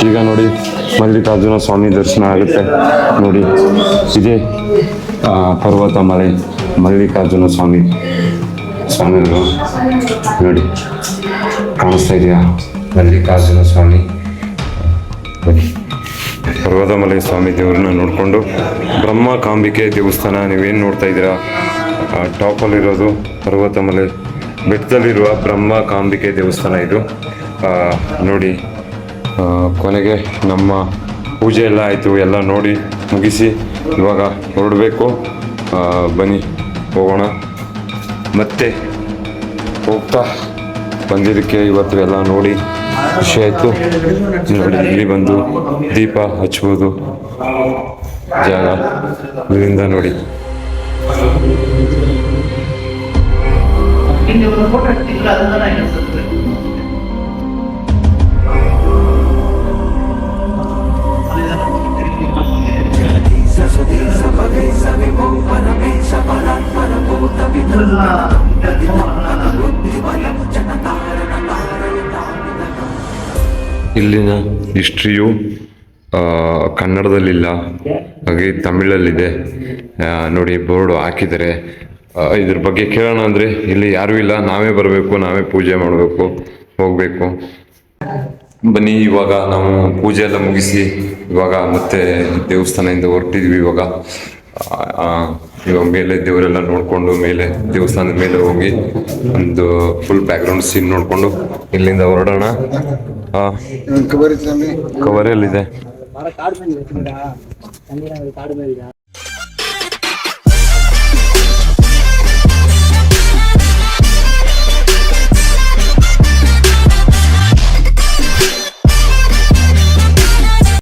ಈಗ ನೋಡಿ, ಮಲ್ಲಿಕಾರ್ಜುನ ಸ್ವಾಮಿ ದರ್ಶನ ಆಗುತ್ತೆ. ನೋಡಿ, ಇದೇ ಪರ್ವತ ಮಲೆ ಮಲ್ಲಿಕಾರ್ಜುನ ಸ್ವಾಮಿ, ಸ್ವಾಮಿಗಳು. ನೋಡಿ, ಕಾಣಿಸ್ತಾ ಇದೆಯಾ? ಮಲ್ಲಿಕಾರ್ಜುನ ಸ್ವಾಮಿ. ಬನ್ನಿ. ಪರ್ವತಮಲೆ ಸ್ವಾಮಿ ದೇವ್ರನ್ನ ನೋಡಿಕೊಂಡು ಬ್ರಹ್ಮಕಾಂಬಿಕೆ ದೇವಸ್ಥಾನ ನೀವೇನು ನೋಡ್ತಾ ಇದ್ದೀರಾ? ಟಾಪಲ್ಲಿರೋದು ಪರ್ವತಮಲೆ. ಬೆಟ್ಟದಲ್ಲಿರುವ ಬ್ರಹ್ಮ ಕಾಂಬಿಕೆ ದೇವಸ್ಥಾನ ಇದು. ನೋಡಿ ಕೊನೆಗೆ ನಮ್ಮ ಪೂಜೆ ಎಲ್ಲ ಆಯಿತು. ಎಲ್ಲ ನೋಡಿ ಮುಗಿಸಿ ಇವಾಗ ಹೊರಡಬೇಕು. ಬನ್ನಿ, ಹೋಗೋಣ. ಮತ್ತೆ ಹೋಗ್ತಾ ಬಂದಿದ್ದಕ್ಕೆ ಇವತ್ತು ಎಲ್ಲ ನೋಡಿ ಖುಷಿ ಆಯಿತು. ನೋಡಿ, ಇಲ್ಲಿ ಬಂದು ದೀಪ ಹಚ್ಬೋದು. ಜಾಗ ಇಲ್ಲಿಂದ ನೋಡಿ. ಇಲ್ಲಿ ಒಂದು ಫೋಟೋ ಇಟ್ಟಿಲ್ಲ ಅದನ್ನ ಅನಿಸುತ್ತೆ ಇಲ್ಲಿನ ಹಿಸ್ಟ್ರಿಯು ಕನ್ನಡದಲ್ಲಿಲ್ಲ. ಹಾಗೆ ತಮಿಳಲ್ಲಿದೆ. ನೋಡಿ ಬೋರ್ಡು ಹಾಕಿದ್ದಾರೆ. ಇದ್ರ ಬಗ್ಗೆ ಕೇಳೋಣ ಅಂದರೆ ಇಲ್ಲಿ ಯಾರೂ ಇಲ್ಲ. ನಾವೇ ಬರಬೇಕು ನಾವೇ ಪೂಜೆ ಮಾಡಬೇಕು ಹೋಗಬೇಕು. ಬನ್ನಿ ಇವಾಗ ನಾವು ಪೂಜೆ ಎಲ್ಲ ಮುಗಿಸಿ ಇವಾಗ ಮತ್ತೆ ದೇವಸ್ಥಾನದಿಂದ ಹೊರಟಿದ್ವಿ ಇವಾಗ. ಇವಾಗ ಮೇಲೆ ದೇವರೆಲ್ಲ ನೋಡಿಕೊಂಡು ಮೇಲೆ ದೇವಸ್ಥಾನದ ಮೇಲೆ ಹೋಗಿ ಒಂದು ಫುಲ್ ಬ್ಯಾಕ್ಗ್ರೌಂಡ್ ಸೀನ್ ನೋಡಿಕೊಂಡು ಇಲ್ಲಿಂದ ಹೊರಡೋಣ. ಆ, ಕವರ್ ಎಲ್ಲಿದೆ